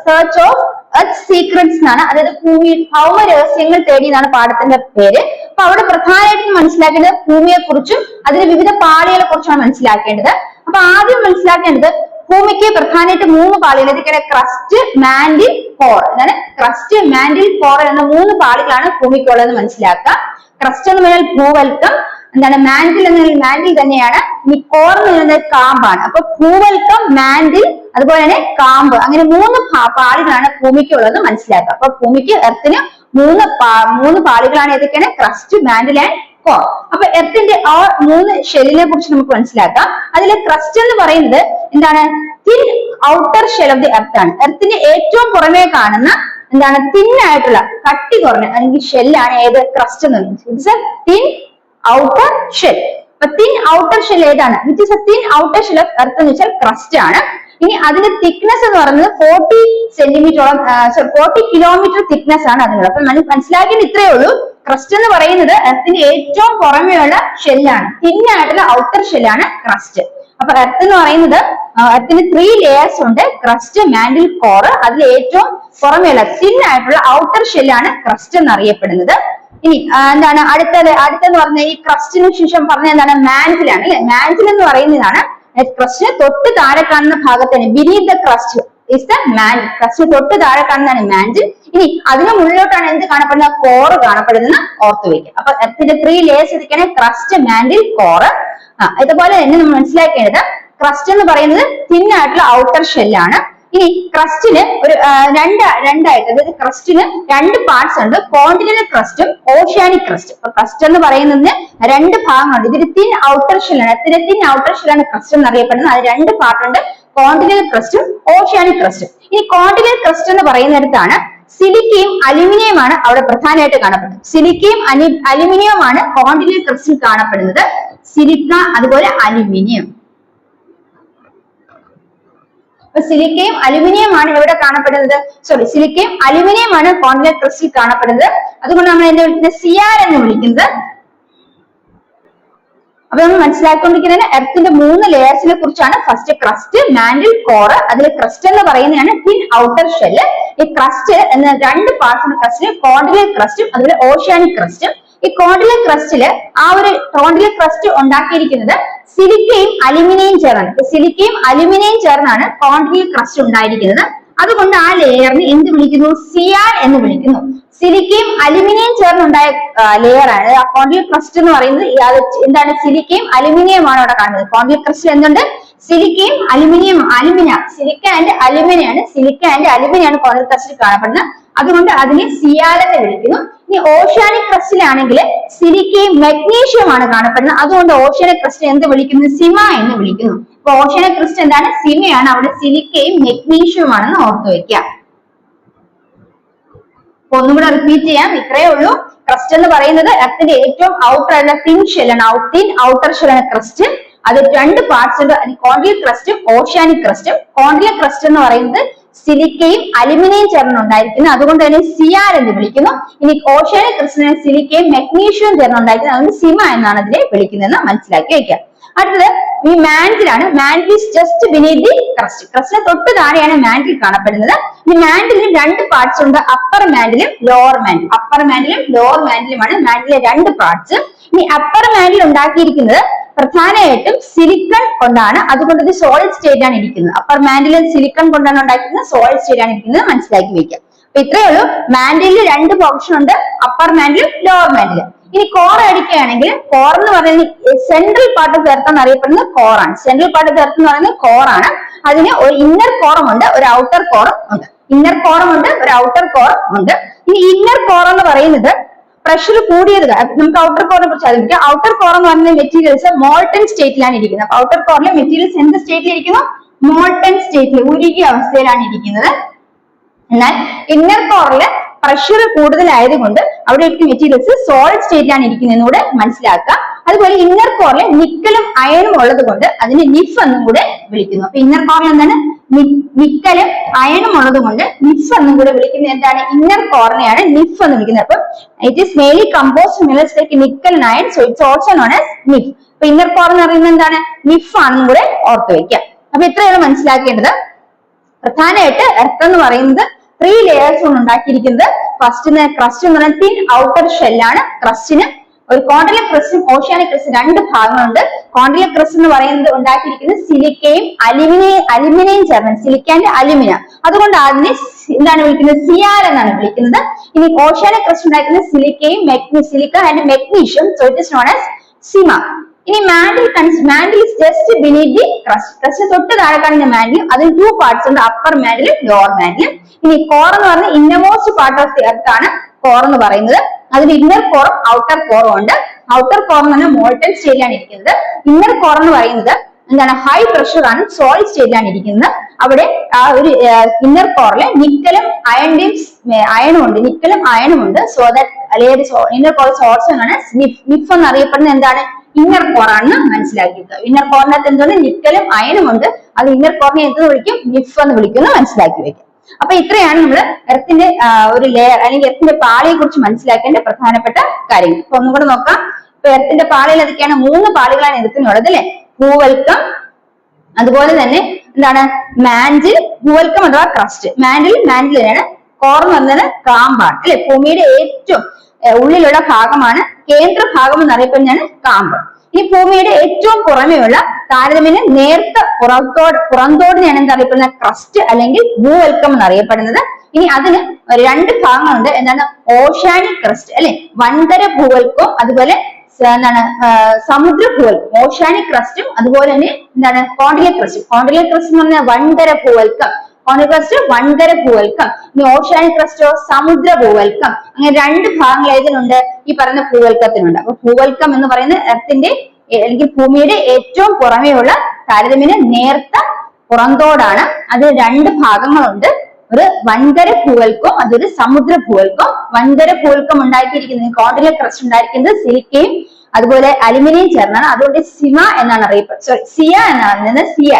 സെർച്ച് ഓഫ് സീക്രട്സ് എന്നാണ്. അതായത് ഭൂമി ഭൗമ രഹസ്യങ്ങൾ തേടി എന്നാണ് പാഠത്തിന്റെ പേര്. അപ്പൊ അവിടെ പ്രധാനമായിട്ടും മനസ്സിലാക്കേണ്ടത് ഭൂമിയെ കുറിച്ചും അതിന്റെ വിവിധ പാളികളെ കുറിച്ചാണ് മനസ്സിലാക്കേണ്ടത്. അപ്പൊ ആദ്യം മനസ്സിലാക്കേണ്ടത് ഭൂമിക്ക് പ്രധാനമായിട്ട് മൂന്ന് പാളികൾ. ഇതൊക്കെ ക്രസ്റ്റ് മാൻഡിൽ കോർ എന്നാണ് ക്രസ്റ്റ് മാൻഡിൽ കോർ എന്ന മൂന്ന് പാളികളാണ് ഭൂമിക്കുള്ളതെന്ന് മനസ്സിലാക്കുക. ക്രസ്റ്റ് എന്ന് പറഞ്ഞാൽ ഭൂവൽക്കം എന്താണ്? മാൻഡിൽ എന്ന് പറഞ്ഞാൽ മാൻഡിൽ തന്നെയാണ്. ഇനി കോർ എന്ന് പറയുന്നത് കാമ്പാണ്. അപ്പൊ ഭൂവൽക്കം മാൻഡിൽ അതുപോലെ തന്നെ കാമ്പ്. അങ്ങനെ മൂന്ന് പാളികളാണ് ഭൂമിക്കുള്ളത് മനസ്സിലാക്കുക. അപ്പൊ ഭൂമിക്ക് എർത്തിന് മൂന്ന് മൂന്ന് പാളികളാണ് ഏതൊക്കെയാണ്? ക്രസ്റ്റ് മാൻഡിൽ ആൻഡ് കോർ അപ്പൊ എർത്തിന്റെ ആ മൂന്ന് ഷെല്ലിനെ കുറിച്ച് നമുക്ക് മനസ്സിലാക്കാം. അതിൽ ക്രസ്റ്റ് എന്ന് പറയുന്നത് എന്താണ്? Thin outer shell of the earth ആണ്. എർത്തിന്റെ ഏറ്റവും പുറമേ കാണുന്ന എന്താണ്? ആയിട്ടുള്ള കട്ടി കുറഞ്ഞ അല്ലെങ്കിൽ ഷെല്ലാണ് ഏത്? ക്രസ്റ്റ് എന്ന് പറയുന്നത്. It's a thin outer shell അപ്പൊ തിൻ ഔട്ടർ ഷെൽ ഏതാണ്? Which is a thin outer shell of earth എന്ന് വെച്ചാൽ ക്രസ്റ്റ് ആണ്. ഇനി അതിന്റെ തിക്നെസ് എന്ന് പറയുന്നത് ഫോർട്ടി സെന്റിമീറ്ററോളം ഫോർട്ടി കിലോമീറ്റർ തിക്നെസ് ആണ് അതിനുള്ളത്. അപ്പൊ മന- മനസ്സിലാക്കിയത് ഇത്രയേ ഉള്ളൂ. ക്രസ്റ്റ് എന്ന് പറയുന്നത് എർത്തിന്റെ ഏറ്റവും പുറമെയുള്ള ഷെല്ലാണ് തിന്നായിട്ടുള്ള ഔട്ടർ ഷെല്ലാണ് ക്രസ്റ്റ് അപ്പൊ എർത്ത് എന്ന് പറയുന്നത് എർത്തിന് ത്രീ ലെയേഴ്സ് ഉണ്ട്. ക്രസ്റ്റ് മാൻഡിൽ കോർ അതിൽ ഏറ്റവും പുറമെയുള്ള തിൻ ആയിട്ടുള്ള ഔട്ടർ ഷെല്ലാണ് ക്രസ്റ്റ് എന്നറിയപ്പെടുന്നത്. ഇനി എന്താണ് അടുത്തത്? അടുത്തെന്ന് പറഞ്ഞ ഈ ക്രസ്റ്റിന് ശേഷം പറഞ്ഞ എന്താണ്? മാൻസിലാണ് അല്ലെ? മാൻസിൽ എന്ന് പറയുന്നതാണ് ക്രസ്റ്റിന് തൊട്ട് താഴെ കാണുന്ന ഭാഗത്തിന് beneath the crust is the man ക്രസ്റ്റിന് തൊട്ട് താഴെ കാണുന്നതാണ് മാൻജിൽ ഇനി അതിന് മുകളിലോട്ടാണ് എന്ത് കാണപ്പെടുന്നത്? കോറ് കാണപ്പെടുന്നത് ഓർത്തു വയ്ക്കുക അപ്പൊ എർത്തിന്റെ ത്രീ ലേയേഴ്സ് ഇരിക്കണേ ക്രസ്റ്റ് മാൻഡിൽ കോറ് ആ ഇതുപോലെ തന്നെ നമ്മൾ മനസ്സിലാക്കേണ്ടത് ക്രസ്റ്റ് എന്ന് പറയുന്നത് തിൻ ആയിട്ടുള്ള ഔട്ടർ ഷെല്ലാണ് ഇനി ക്രസ്റ്റിന് ഒരു രണ്ട് രണ്ട് രണ്ടായിട്ട് അതായത് ക്രസ്റ്റിന് രണ്ട് പാർട്സ് ഉണ്ട്. കോണ്ടിനൽ ക്രസ്റ്റും ഓഷ്യാനിക് ക്രസ്റ്റ് അപ്പൊ ക്രസ്റ്റ് എന്ന് പറയുന്നതിന് രണ്ട് ഭാഗങ്ങളുണ്ട്. ഇതിന് തിൻ ഔട്ടർ ഷെല്ലാണ് ഇതിന് തിൻ ഔട്ടർ ഷെല്ലാണ് ക്രസ്റ്റ് എന്നറിയപ്പെടുന്നത്. അത് രണ്ട് പാർട്ടുണ്ട് കോണ്ടിനൽ ക്രസ്റ്റും ഓഷ്യാനിക് ക്രസ്റ്റും ഇനി കോണ്ടിനൽ ക്രസ്റ്റ് എന്ന് പറയുന്നിടത്താണ് സിലിക്കയും അലുമിനിയമാണ് അവിടെ പ്രധാനമായിട്ട് കാണപ്പെടുന്നത്. സിലിക്കയും അലി അലുമിനിയമാണ് കോണ്ടിനൽ ക്രസ്റ്റിൽ കാണപ്പെടുന്നത്. സിലിക്ക അതുപോലെ അലുമിനിയം അപ്പൊ സിലിക്കയും അലുമിനിയമാണ് എവിടെ കാണപ്പെടുന്നത്. സോറി സിലിക്കയും അലുമിനിയമാണ് കോണ്ടിനൽ ക്രിസ്റ്റിൽ കാണപ്പെടുന്നത്. അതുകൊണ്ട് നമ്മൾ എന്നെ വിളിക്കുന്നത്? സിയാർ എന്ന് വിളിക്കുന്നത്. അപ്പൊ നമ്മൾ മനസ്സിലാക്കിക്കൊണ്ടിരിക്കുന്നത് എർത്തിന്റെ മൂന്ന് ലെയേഴ്സിനെ കുറിച്ചാണ്. ഫസ്റ്റ് ക്രസ്റ്റ് മാൻഡിൽ കോറ് അതിൽ ക്രസ്റ്റ് എന്ന് പറയുന്നതാണ് തിൻ ഔട്ടർ ഷെല്ല് ഈ ക്രസ്റ്റ് എന്ന രണ്ട് പാർട്സ് ക്രസ്റ്റിന് കോണ്ടിനൽ ക്രസ്റ്റും അതുപോലെ ഓഷ്യാനിക് ക്രസ്റ്റും ഈ കോണ്ടിലർ ക്രസ്റ്റിൽ ആ ഒരു കോണ്ടിലർ ക്രസ്റ്റ് ഉണ്ടാക്കിയിരിക്കുന്നത് സിലിക്കയും അലുമിനിയം ചേർന്നാണ്. സിലിക്കയും അലുമിനിയം ചേർന്നാണ് കോണ്ടിലർ ക്രസ്റ്റ് ഉണ്ടായിരിക്കുന്നത്. അതുകൊണ്ട് ആ ലെയറിന് എന്ത് വിളിക്കുന്നു? സിയാൻ എന്ന് വിളിക്കുന്നു. സിലിക്കയും അലുമിനിയം ചേർന്നുണ്ടായ ലെയർ ആണ്. കോണ്ടിൽ ക്രസ്റ്റ് എന്ന് പറയുന്നത് എന്താണ്? സിലിക്കയും അലുമിനിയമാണ് അവിടെ കാണുന്നത്. കോണ്ടിൽ ക്രസ്റ്റിൽ എന്തുണ്ട്? സിലിക്കയും aluminium alumina silica and aluminium ആണ് സിലിക്ക ആൻഡ് അലുമിനിയം ആണ് കോണ്ടിൽ ക്രസ്റ്റിൽ കാണപ്പെടുന്നത്. അതുകൊണ്ട് അതിനെ സിയാൽ എന്ന് വിളിക്കുന്നു. ഇനി ഓഷ്യാനിക് ക്രസ്റ്റിലാണെങ്കിൽ സിലിക്കയും മഗ്നീഷ്യവും ആണ് കാണപ്പെടുന്നത്. അതുകൊണ്ട് ഓഷ്യാനിക് ക്രസ്റ്റ് എന്ത് വിളിക്കുന്നു? സിമ എന്ന് വിളിക്കുന്നു. അപ്പൊ ഓഷ്യാനിക് ക്രസ്റ്റ് എന്താണ്? സിമയാണ് അവിടെ സിലിക്കയും മെഗ്നീഷ്യവും ആണെന്ന് ഓർത്തു വെക്കുക. അപ്പൊ ഒന്നും കൂടെ റിപ്പീറ്റ് ചെയ്യാം. ഇത്രയേ ഉള്ളൂ. ക്രസ്റ്റ് എന്ന് പറയുന്നത് എർത്തിന്റെ ഏറ്റവും ഔട്ടർ ആയിട്ടുള്ള തിൻ ഷെല്ലാണ് ഔട്ടിൻ ഔട്ടർ ഷെല്ലാണ് ക്രസ്റ്റ് അത് രണ്ട് പാർട്സ് ഉണ്ട്. കോണ്ടിയൽ ക്രസ്റ്റും ഓഷ്യാനിക് ക്രസ്റ്റും കോണ്ടിയൽ ക്രസ്റ്റ് എന്ന് പറയുന്നത് സിലിക്കയും അലുമിനിയം ചേർന്നുണ്ടായിരിക്കുന്നു. അതുകൊണ്ട് തന്നെ സിയാർ എന്ന് വിളിക്കുന്നു. ഇനി ഓഷ്യാനിക് ക്രസ്റ്റിനെ സിലിക്കയും മെഗ്നീഷ്യവും ചേർന്നുണ്ടായിരിക്കുന്നത് അതുകൊണ്ട് സിമ എന്നാണ് അതിനെ വിളിക്കുന്നതെന്ന് മനസ്സിലാക്കി വെക്കുക. അടുത്തത് ഈ mantle is just beneath the crust ക്രസ്റ്റിന് തൊട്ട് താഴെയാണ് മാൻഡിൽ കാണപ്പെടുന്നത്. ഈ മാൻഡിലിന് രണ്ട് പാർട്സ് ഉണ്ട്. അപ്പർ മാൻഡിലും ലോവർ മാൻഡിലും. അപ്പർ മാൻഡിലും ലോവർ മാൻഡിലുമാണ് മാൻഡിലെ രണ്ട് പാർട്സ് ഇനി അപ്പർ മാൻഡിൽ ഉണ്ടാക്കിയിരിക്കുന്നത് പ്രധാനമായിട്ടും സിലിക്കൺ കൊണ്ടാണ്. അതുകൊണ്ട് ഇത് സോളിഡ് സ്റ്റേറ്റ് ആണ് ഇരിക്കുന്നത്. അപ്പർ മാൻഡിലിൽ സിലിക്കൺ കൊണ്ടാണ് ഉണ്ടാക്കുന്നത് സോളിഡ് സ്റ്റേറ്റ് ആണ് ഇരിക്കുന്നത് മനസ്സിലാക്കി വെക്കാം. അപ്പൊ ഇത്രയേ ഉള്ളൂ. മാൻഡിലിൽ രണ്ട് പോർഷൻ ഉണ്ട്. അപ്പർ മാൻഡിലും ലോവർ മാൻഡിലും ഇനി കോർ അടിക്കുകയാണെങ്കിൽ കോർ എന്ന് പറയുന്നത് സെൻട്രൽ പാർട്ട് ചേർത്ത് എന്നറിയപ്പെടുന്നത് കോറാണ് സെൻട്രൽ പാർട്ട് ചേർത്ത് എന്ന് പറയുന്നത് കോറാണ് അതിന് ഒരു ഇന്നർ കോറും ഉണ്ട് ഒരു ഔട്ടർ കോറും ഉണ്ട്. ഇന്നർ കോറും ഉണ്ട് ഒരു ഔട്ടർ കോറും ഉണ്ട്. ഇനി ഇന്നർ കോർ എന്ന് പറയുന്നത് പ്രഷർ കൂടിയത് നമുക്ക് ഔട്ടർ കോറിനെ കുറിച്ച് അറിയാം ഔട്ടർ കോർ എന്ന് പറയുന്ന മെറ്റീരിയൽസ് മോൾട്ടൺ സ്റ്റേറ്റിലാണ് ഇരിക്കുന്നത്. അപ്പൊ ഔട്ടർ കോറിലെ മെറ്റീരിയൽസ് എന്ത് സ്റ്റേറ്റിൽ ഇരിക്കുന്നു? മോൾട്ടൺ സ്റ്റേറ്റിൽ ഉരുകിയ അവസ്ഥയിലാണ് ഇരിക്കുന്നത്. എന്നാൽ ഇന്നർ കോറിൽ പ്രഷർ കൂടുതലായതുകൊണ്ട് അവിടെ മെറ്റീരിയൽസ് സോളിഡ് സ്റ്റേറ്റിലാണ് ഇരിക്കുന്നതെന്നൂടെ മനസ്സിലാക്കുക. അതുപോലെ കോറിൽ നിക്കലും അയണും ഉള്ളത് കൊണ്ട് അതിനെ നിഫ് എന്നും കൂടെ വിളിക്കുന്നു. അപ്പൊ ഇന്നർ കോറിൽ എന്താണ്? നിക്കലും അയണും ഉള്ളത് കൊണ്ട് നിഫ് എന്നും കൂടെ വിളിക്കുന്നത് എന്താണ്? ഇന്നർ കോറിനെയാണ് നിഫ് എന്ന് വിളിക്കുന്നത്. അപ്പൊ it is mainly composed minerals like nickel iron so it's also known as nife. അപ്പൊ ഇന്നർ കോർ എന്ന് പറയുന്നത് എന്താണ്? നിഫ് ആണെന്നും കൂടെ ഓർത്ത് വെക്കാം അപ്പൊ ഇത്രയാണ് മനസ്സിലാക്കേണ്ടത്. പ്രധാനമായിട്ട് എർത്ത് എന്ന് പറയുന്നത് ത്രീ ലെയേഴ്സ് കൊണ്ട് ഉണ്ടാക്കിയിരിക്കുന്നത്. ഫസ്റ്റ് ക്രസ്റ്റ് എന്ന് പറയുന്നത് തിൻ ഔട്ടർ ഷെല്ലാണ് ക്രസ്റ്റിന് ഒരു കോണ്ടല ക്രസ്റ്റും ഓഷ്യാനിക് ക്രസ്റ്റും രണ്ട് ഭാഗങ്ങളുണ്ട്. കോണ്ടല ക്രസ്റ്റ് എന്ന് പറയുന്നത് ഉണ്ടാക്കിയിരിക്കുന്നത് സിലിക്കയും അലുമിനിയം അലുമിനിയം ചേർന്ന് സിലിക്കാന്റെ അലുമിന. അതുകൊണ്ട് അതിനെ എന്താണ് വിളിക്കുന്നത്? സിയാൽ എന്നാണ് വിളിക്കുന്നത്. ഇനി ഓഷ്യാനിക് ക്രസ്റ്റ് ഉണ്ടാക്കുന്നത് സിലിക്കയും magnesium silica and magnesium so it is known as sima ഇനി mantle കൺസ് mantle is just beneath the crust crust തൊട്ട് താഴെ കാണുന്ന മാൻഡിൽ അതിൽ ടു പാർട്സ് ഉണ്ട്. അപ്പർ മാൻഡിലും ലോവർ മാൻഡിലും. ഇനി കോർ എന്ന് പറഞ്ഞ innermost part of the earth ആണ് കോർ എന്ന് പറയുന്നത്. അതിൽ ഇന്നർ കോറും ഔട്ടർ കോറും ഉണ്ട്. ഔട്ടർ കോർ എന്ന് പറഞ്ഞാൽ മോൾട്ടൺ സ്റ്റേജിലാണ് ഇരിക്കുന്നത്. ഇന്നർ കോർ എന്ന് പറയുന്നത് എന്താണ്? ഹൈ പ്രഷർ ആണ് സോളിഡ് സ്റ്റേജിലാണ് ഇരിക്കുന്നത്. അവിടെ ആ ഒരു ഇന്നർ കോറിൽ നിക്കലും അയണിന്റെയും അയണും ഉണ്ട്. നിക്കലും അയണും ഉണ്ട്. So that inner core also ആണ്. നിഫ് എന്ന് അറിയപ്പെടുന്നത് എന്താണ്? ഇന്നർ കോർ ആണെന്ന് മനസ്സിലാക്കിയത് ഇന്നർ കോറിനകത്ത് എന്താണ് നിക്കലും അയണും ഉണ്ട്. അത് ഇന്നർ കോറിനെ എന്ത് വിളിക്കും? നിഫ് എന്ന് വിളിക്കുന്നു. മനസ്സിലാക്കി വെക്കും. അപ്പൊ ഇത്രയാണ് നമ്മൾ എർത്തിന്റെ ഒരു ലെയർ അല്ലെങ്കിൽ എർത്തിന്റെ പാളിയെ കുറിച്ച് മനസ്സിലാക്കേണ്ട പ്രധാനപ്പെട്ട കാര്യങ്ങൾ. അപ്പൊ ഒന്നും കൂടെ നോക്കാം. ഇപ്പൊ എർത്തിന്റെ പാളിയിൽ ഏതൊക്കെയാണ്? മൂന്ന് പാളികളാണ് എർത്തിനുള്ളത് അല്ലെ? ഭൂവൽക്കം അതുപോലെ തന്നെ എന്താണ്? മാൻഡിൽ ഭൂവൽക്കം അഥവാ ക്രസ്റ്റ് മാൻഡിൽ മാൻഡിലാണ് കോർ എന്ന് പറഞ്ഞത് കാമ്പാണ്. അല്ലെ? ഭൂമിയുടെ ഏറ്റവും ഉള്ളിലുള്ള ഭാഗമാണ് കേന്ദ്ര ഭാഗം എന്നറിയപ്പെടുന്നതാണ് കാമ്പ്. ഈ ഭൂമിയുടെ ഏറ്റവും പുറമെയുള്ള താരതമ്യേന നേർത്ത പുറത്തോട് പുറന്തോടിനെയാണ് എന്തറിയപ്പെടുന്ന ക്രസ്റ്റ് അല്ലെങ്കിൽ ഭൂവൽക്കം എന്നറിയപ്പെടുന്നത്. ഇനി അതിന് രണ്ട് ഭാഗങ്ങളുണ്ട്. എന്താണ്? ഓഷാനിക് ക്രസ്റ്റ് അല്ലെ? വൻകര ഭൂവൽക്കവും അതുപോലെ എന്താണ്? സമുദ്ര ഭൂവൽക്കം ഓഷാനിക് ക്രസ്റ്റും അതുപോലെ തന്നെ എന്താണ്? കോണ്ടിലെ ക്രസ്റ്റും കോണ്ടിലെ ക്രസ്റ്റ് എന്ന് പറഞ്ഞാൽ വൻകര ഭൂവൽക്കം. കോണ്ടിലെ ക്രസ്റ്റ് വൻകര ഭൂവൽക്കം ഇനി ഓഷാനിക് ക്രസ്റ്റോ സമുദ്ര ഭൂവൽക്കം അങ്ങനെ രണ്ട് ഭാഗങ്ങൾ ഏതിനുണ്ട്? ഈ പറയുന്ന ഭൂവൽക്കത്തിനുണ്ട് അപ്പൊ ഭൂവൽക്കം എന്ന് പറയുന്നത് എർത്തിന്റെ അല്ലെങ്കിൽ ഭൂമിയുടെ ഏറ്റവും പുറമെയുള്ള താരതമ്യേന നേർത്ത പുറന്തോടാണ്. അത് രണ്ട് ഭാഗങ്ങളുണ്ട്. ഒരു വൻകര ഭൂവൽക്കം അതൊരു സമുദ്ര ഭൂവൽക്കം വൻകര ഭൂവൽക്കം ഉണ്ടാക്കിയിരിക്കുന്നത് കോണ്ടിലെ ക്രസ്റ്റ് ഉണ്ടായിരിക്കുന്നത് സിലിക്കയും അതുപോലെ അലുമിനിയം ചേർന്നാണ്. അതുകൊണ്ട് സിമ എന്നാണ് അറിയപ്പെടുന്നത്. സോറി സിയ എന്നാണ്. പറയുന്നത് സിയ.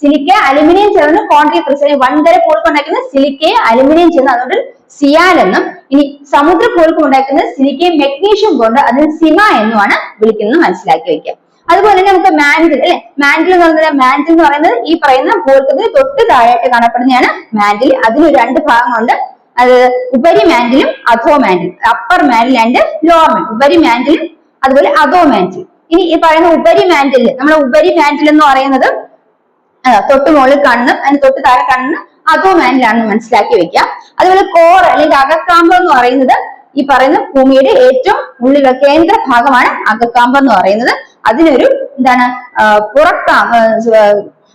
സിലിക്ക അലുമിനിയം ചേർന്ന് കോണ്ടിലെ ക്രസ്റ്റ് വൻകര ഭൂവൽക്കം ഉണ്ടാക്കുന്ന സിലിക്കയും അലുമിനിയം ചേർന്ന്. അതുകൊണ്ട് സിയാൽ എന്നും. ഇനി സമുദ്ര ഭൂവൽക്കം ഉണ്ടാക്കുന്ന സിലിക്കയും മെഗ്നീഷ്യം കൊണ്ട് അതിന് സിമ എന്നുമാണ് വിളിക്കുന്നത്. മനസ്സിലാക്കി വെക്കുക. അതുപോലെ തന്നെ നമുക്ക് മാൻഡിൽ അല്ലെ? മാൻഡിൽ എന്ന് പറയുന്നത് മാൻഡിൽ എന്ന് പറയുന്നത് ഈ പറയുന്ന ഭൂവൽക്കത്തിന് തൊട്ട് താഴെയായിട്ട് കാണപ്പെടുന്നതാണ് മാൻഡിൽ. അതിന് രണ്ട് ഭാഗങ്ങളുണ്ട്. അത് ഉപരി മാൻഡിലും അധോ മാൻഡിലും upper mantle and lower mantle ഉപരി മാൻഡിലും അതുപോലെ അധോ മാന്റിൽ ഇനി ഈ പറയുന്ന ഉപരി മാൻഡിൽ നമ്മുടെ ഉപരി മാൻഡിൽ എന്ന് പറയുന്നത് തൊട്ട് മുകളിൽ കാണുന്ന അതിന് തൊട്ട് താഴെ കാണുന്ന അതോ മാനിലാണെന്ന് മനസ്സിലാക്കി വെക്കുക. അതുപോലെ കോർ അല്ലെങ്കിൽ അകക്കാമ്പ് എന്ന് പറയുന്നത് ഈ പറയുന്ന ഭൂമിയുടെ ഏറ്റവും ഉള്ളിലുള്ള കേന്ദ്ര ഭാഗമാണ് അകക്കാമ്പ് എന്ന് പറയുന്നത്. അതിനൊരു എന്താണ് പുറക്കാ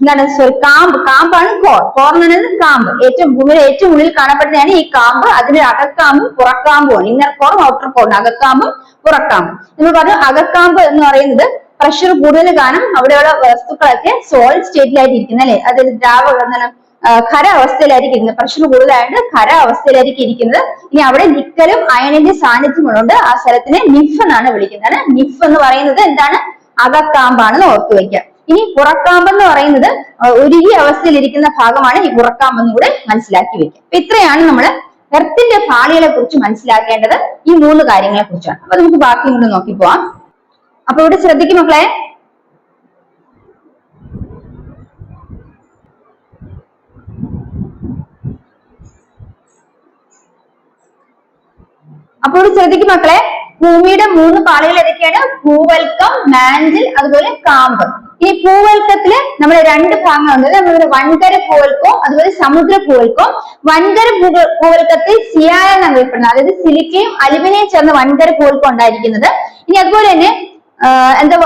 എന്താണ്? സോറി കാമ്പ് കാമ്പാണ് കോർ. കോർ എന്ന് പറയുന്നത് കാമ്പ്. ഏറ്റവും ഭൂമിയുടെ ഏറ്റവും ഉള്ളിൽ കാണപ്പെടുന്നതാണ് ഈ കാമ്പ്. അതിന് അകക്കാമ്പും പുറക്കാമ്പുമാണ്. ഇന്നർ കോറും ഔട്ടർ കോറും അകക്കാമ്പും പുറക്കാമ്പും. നമ്മൾ പറഞ്ഞു അകക്കാമ്പ് എന്ന് പറയുന്നത് പ്രഷർ കൂടുതൽ കാണും. അവിടെയുള്ള വസ്തുക്കളൊക്കെ സോളിഡ് സ്റ്റേറ്റിലായിട്ട് ഇരിക്കുന്നത് അല്ലെ? അത് ദ്രാവക എന്താണ് ഖര അവസ്ഥയിലായിരിക്കും ഇരിക്കുന്നത്. പ്രഷർ കൂടുതലായിട്ട് ഖര അവസ്ഥയിലായിരിക്കും ഇരിക്കുന്നത്. ഇനി അവിടെ നിക്കലും അയണിന്റെ സാന്നിധ്യമുണ്ട് ആ സ്ഥലത്തിനെ നിഫ് എന്നാണ് വിളിക്കുന്നത്. നിഫ് എന്ന് പറയുന്നത് എന്താണ്? അകക്കാമ്പാണെന്ന് ഓർത്തു വെക്കുക ഇനി പുറക്കാമ്പ് എന്ന് പറയുന്നത് ഉരുകിയ അവസ്ഥയിൽ ഇരിക്കുന്ന ഭാഗമാണ് ഈ പുറക്കാമ്പെന്ന് കൂടെ മനസ്സിലാക്കി വെക്കുക. അപ്പൊ ഇത്രയാണ് നമ്മൾ എർത്തിന്റെ പാളികളെ കുറിച്ച് മനസ്സിലാക്കേണ്ടത് ഈ മൂന്ന് കാര്യങ്ങളെ കുറിച്ചാണ് അപ്പൊ നമുക്ക് ബാക്കി ഇങ്ങോട്ട് നോക്കി പോവാം. അപ്പൊ ഇവിടെ ശ്രദ്ധിക്കും മക്കളെ. അപ്പൊ ഇവിടെ ശ്രദ്ധിക്കും മക്കളെ ഭൂമിയുടെ മൂന്ന് പാളികൾ ഏതൊക്കെയാണ്? ഭൂവൽക്കം മാൻഡിൽ അതുപോലെ കാമ്പ് ഈ ഭൂവൽക്കത്തിൽ നമ്മൾ രണ്ട് ഭാഗങ്ങളുണ്ട് നമ്മളിവിടെ വൻകര ഭൂവൽക്കവും അതുപോലെ സമുദ്ര ഭൂവൽക്കവും വൻകര ഭൂ ഭൂവൽക്കത്തിൽ സിയായ എന്നാണ് അറിയപ്പെടുന്നത് അതായത് സിലിക്കയും അലുമിനിയം ചേർന്ന വൻകര ഭൂവൽക്കം ഉണ്ടായിരിക്കുന്നത്. ഇനി അതുപോലെ തന്നെ എന്താ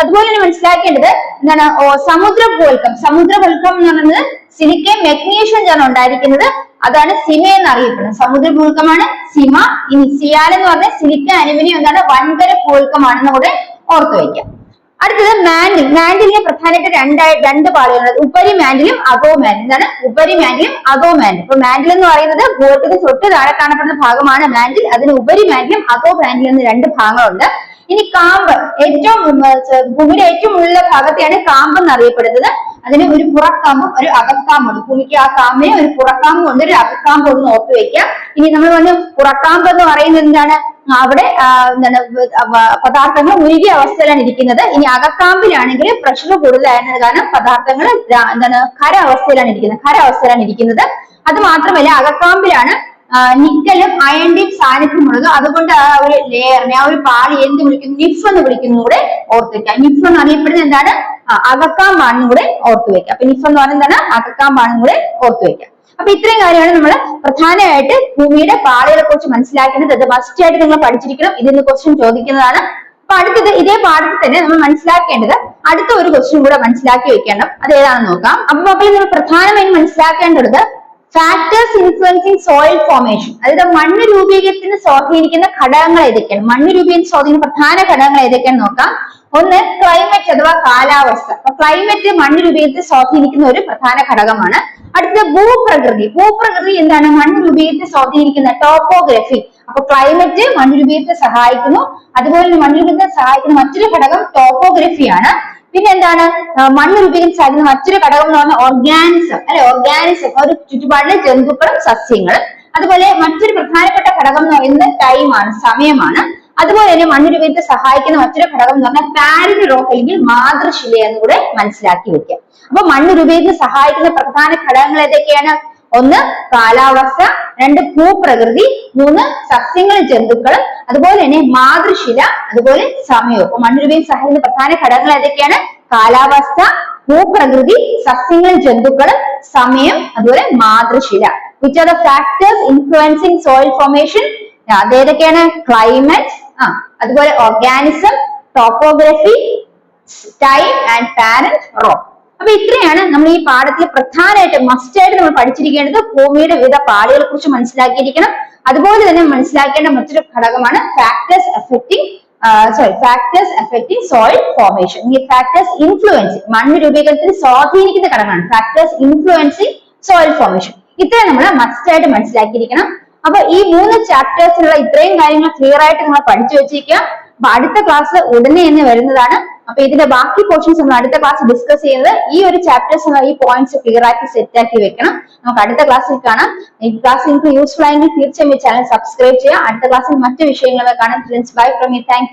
അതുപോലെ തന്നെ മനസ്സിലാക്കേണ്ടത് എന്താണ് സമുദ്ര ഭൂവൽക്കം സമുദ്ര ഭൂവൽക്കം എന്ന് പറയുന്നത് സിലിക്കയും മെഗ്നീഷ്യം ചേർന്ന് ഉണ്ടായിരിക്കുന്നത് അതാണ് സിമ എന്ന് അറിയപ്പെടുന്നത്. സമുദ്ര ഭൂവൽക്കമാണ് സിമ. ഇനി സിയാൽ എന്ന് പറഞ്ഞാൽ സിലിക്ക അലുമിനിയം എന്താണ് വൻകര ഭൂവൽക്കമാണെന്ന് കൂടെ ഓർത്തു വയ്ക്കാം. അടുത്തത് മാൻഡിൽ മാൻഡിലിനെ പ്രധാനമായിട്ട് രണ്ടായി രണ്ട് പാളികളുണ്ട് ഉപരി മാൻഡിലും അഗോ മാൻഡിൽ എന്താണ് ഉപരി മാൻഡിലും അഗോ മാൻഡിൽ അപ്പൊ മാൻഡിൽ എന്ന് പറയുന്നത് ഗോട്ടിന് തൊട്ട് താഴെ കാണപ്പെടുന്ന ഭാഗമാണ് മാൻഡിൽ അതിന് ഉപരി മാൻഡിലും അഗോ മാൻഡിൽ എന്ന് രണ്ട് ഭാഗങ്ങളുണ്ട്. ഇനി കാമ്പ്. ഏറ്റവും ഭൂമിയുടെ ഏറ്റവും ഉള്ള ഭാഗത്തെയാണ് കാമ്പ് എന്നറിയപ്പെടുന്നത്. അതിന് ഒരു പുറക്കാമ്പും ഒരു അകക്കാമ്പുണ്ട് ഭൂമിക്ക് ആ കാമ്പിനെ ഒരു പുറക്കാമ്പും ഉണ്ട്. ഒരു അകക്കാമ്പും ഒന്ന് ഓർത്ത് വെക്കാം ഇനി നമ്മൾ പറഞ്ഞു പുറക്കാമ്പ് എന്ന് പറയുന്നത് എന്താണ്? അവിടെ എന്താണ് പദാർത്ഥങ്ങൾ ഉരുകിയ അവസ്ഥയിലാണ് ഇരിക്കുന്നത്. ഇനി അകക്കാമ്പിലാണെങ്കിൽ പ്രഷർ കൂടുതലായിരുന്നത് കാരണം പദാർത്ഥങ്ങൾ എന്താണ് ഖര അവസ്ഥയിലാണ് ഇരിക്കുന്നത്. ഖര അവസ്ഥയിലാണ് ഇരിക്കുന്നത്. അത് മാത്രമല്ല അകക്കാമ്പിലാണ് നിക്കലും അയണിന്റെയും സാന്നിധ്യമുള്ളത് അതുകൊണ്ട് ആ ഒരു ലെയറിനെ ആ ഒരു പാളി എന്ത് വിളിക്കുന്നു നിഫ് എന്ന് വിളിക്കുന്നു കൂടെ ഓർത്ത് വെക്കുക. നിഫ് എന്ന് അറിയപ്പെടുന്നത് എന്താണ്? അകക്കാമ്പാണെന്നും കൂടെ ഓർത്ത് വെക്കുക. അപ്പൊ നിഫ് എന്ന് പറയുന്നത് എന്താണ്? അകക്കാമ്പാണെന്നും കൂടെ ഓർത്ത് വെക്കുക. അപ്പൊ ഇത്രയും കാര്യമാണ് നമ്മൾ പ്രധാനമായിട്ട് ഭൂമിയുടെ പാളികളെ കുറിച്ച് മനസ്സിലാക്കേണ്ടത്. ഇത് ഫസ്റ്റ് ആയിട്ട് നിങ്ങൾ പഠിച്ചിരിക്കണം. ഇതിന്ന് ക്വസ്റ്റ്യൻ ചോദിക്കുന്നതാണ്. അപ്പൊ അടുത്തത് ഇതേ പാഠത്തിൽ തന്നെ നമ്മൾ മനസ്സിലാക്കേണ്ടത് അടുത്ത ഒരു ക്വസ്റ്റ്യൻ കൂടെ മനസ്സിലാക്കി വെക്കണം. അത് ഏതാണെന്ന് നോക്കാം. അപ്പൊ മക്കളെ നിങ്ങൾ പ്രധാനമായും മനസ്സിലാക്കേണ്ടത് ഫാക്ടേഴ്സ് ഇൻഫ്ലുവൻസിങ് സോയിൽ ഫോർമേഷൻ അതായത് മണ്ണ് രൂപീകരണത്തിന് സ്വാധീനിക്കുന്ന ഘടകങ്ങൾ ഏതൊക്കെയാണ്? മണ്ണ് രൂപീകരണം സ്വാധീനിക്കുന്ന പ്രധാന ഘടകങ്ങൾ ഏതൊക്കെയാണ് നോക്കാം. ഒന്ന് ക്ലൈമറ്റ് അഥവാ കാലാവസ്ഥ. അപ്പൊ ക്ലൈമറ്റ് മണ്ണ് രൂപീകരണത്തെ സ്വാധീനിക്കുന്ന ഒരു പ്രധാന ഘടകമാണ് അടുത്ത ഭൂപ്രകൃതി. ഭൂപ്രകൃതി എന്താണ്? മണ്ണ് രൂപീകരണത്തെ സ്വാധീനിക്കുന്ന ടോപ്പോഗ്രഫി. അപ്പൊ ക്ലൈമറ്റ് മണ്ണ് രൂപീകരണത്തെ സഹായിക്കുന്നു. അതുപോലെ തന്നെ മണ്ണ് രൂപീകരണത്തെ സഹായിക്കുന്ന മറ്റൊരു ഘടകം ടോപ്പോഗ്രഫിയാണ് പിന്നെ എന്താണ് മണ്ണ് രൂപീകരണം സാധിക്കുന്ന മറ്റൊരു ഘടകം എന്ന് പറഞ്ഞാൽ ഓർഗാനിസം. അല്ലെ? ഓർഗാനിസം. ഒരു ചുറ്റുപാടിലെ ജന്തുക്കളും സസ്യങ്ങളും. അതുപോലെ മറ്റൊരു പ്രധാനപ്പെട്ട ഘടകം എന്ന് പറയുന്നത് ടൈമാണ് സമയമാണ്. അതുപോലെ തന്നെ മണ്ണ് രൂപീകരണത്തെ സഹായിക്കുന്ന മറ്റൊരു ഘടകം എന്ന് പറഞ്ഞാൽ പാരന്റ് റോക്ക് അല്ലെങ്കിൽ മാതൃശില എന്ന് കൂടെ മനസ്സിലാക്കി വെക്കുക. അപ്പൊ മണ്ണ് രൂപീകരണത്തെ സഹായിക്കുന്ന പ്രധാന ഘടകങ്ങൾ ഏതൊക്കെയാണ്? ഒന്ന് കാലാവസ്ഥ രണ്ട് ഭൂപ്രകൃതി മൂന്ന് സസ്യങ്ങളും ജന്തുക്കളും അതുപോലെ തന്നെ മാതൃശില അതുപോലെ സമയവും. അപ്പൊ മണ്ണ് രൂപീകരണം സഹായിക്കുന്ന പ്രധാന ഘടകങ്ങൾ ഏതൊക്കെയാണ്? കാലാവസ്ഥ ഭൂപ്രകൃതി സസ്യങ്ങളും ജന്തുക്കളും സമയം അതുപോലെ മാതൃശില. Which are the factors influencing soil formation അതേതൊക്കെയാണ് climate അതുപോലെ organism topography time and parent rock അപ്പൊ ഇത്രയാണ് നമ്മൾ ഈ പാഠത്തിൽ പ്രധാനമായിട്ട് മസ്റ്റായിട്ട് നമ്മൾ പഠിച്ചിരിക്കേണ്ടത്. ഭൂമിയുടെ വിവിധ പാളികളെ കുറിച്ച് മനസ്സിലാക്കിയിരിക്കണം. അതുപോലെ തന്നെ മനസ്സിലാക്കേണ്ട മറ്റൊരു ഘടകമാണ് factors affecting sorry factors affecting soil formation ഈ ഫാക്ടേഴ്സ് ഇൻഫ്ലുവൻസ് മണ്ണ് രൂപീകരണത്തിന് സ്വാധീനിക്കുന്ന ഘടകമാണ് ഫാക്ടേഴ്സ് ഇൻഫ്ലുവൻസിങ് സോയിൽ ഫോർമേഷൻ ഇത്രയും നമ്മൾ മസ്റ്റ് ആയിട്ട് മനസ്സിലാക്കിയിരിക്കണം. അപ്പൊ ഈ മൂന്ന് ചാപ്റ്റേഴ്സിലുള്ള ഇത്രയും കാര്യങ്ങൾ ക്ലിയർ ആയിട്ട് നിങ്ങൾ പഠിച്ചു വെച്ചിരിക്കുക. അപ്പൊ അടുത്ത ക്ലാസ് ഉടനെ തന്നെ വരുന്നതാണ്. അപ്പൊ ഇതിന്റെ ബാക്കി പോർഷൻസ് നമ്മൾ അടുത്ത ക്ലാസ് ഡിസ്കസ് ചെയ്യുന്നത്. ഈ ഒരു ചാപ്റ്റേഴ്സ് ഈ പോയിന്റ്സ് ക്ലിയർ ആക്കി സെറ്റ് ആക്കി വെക്കണം. നമുക്ക് അടുത്ത ക്ലാസ്സിൽ കാണാം. ഈ ക്ലാസ് നിങ്ങൾക്ക് യൂസ്ഫുൾ ആയെങ്കിൽ തീർച്ചയായും ഈ ചാനൽ സബ്സ്ക്രൈബ് ചെയ്യുക. അടുത്ത ക്ലാസ്സിൽ മറ്റു വിഷയങ്ങളൊക്കെ കാണാം. Friends bye from you thank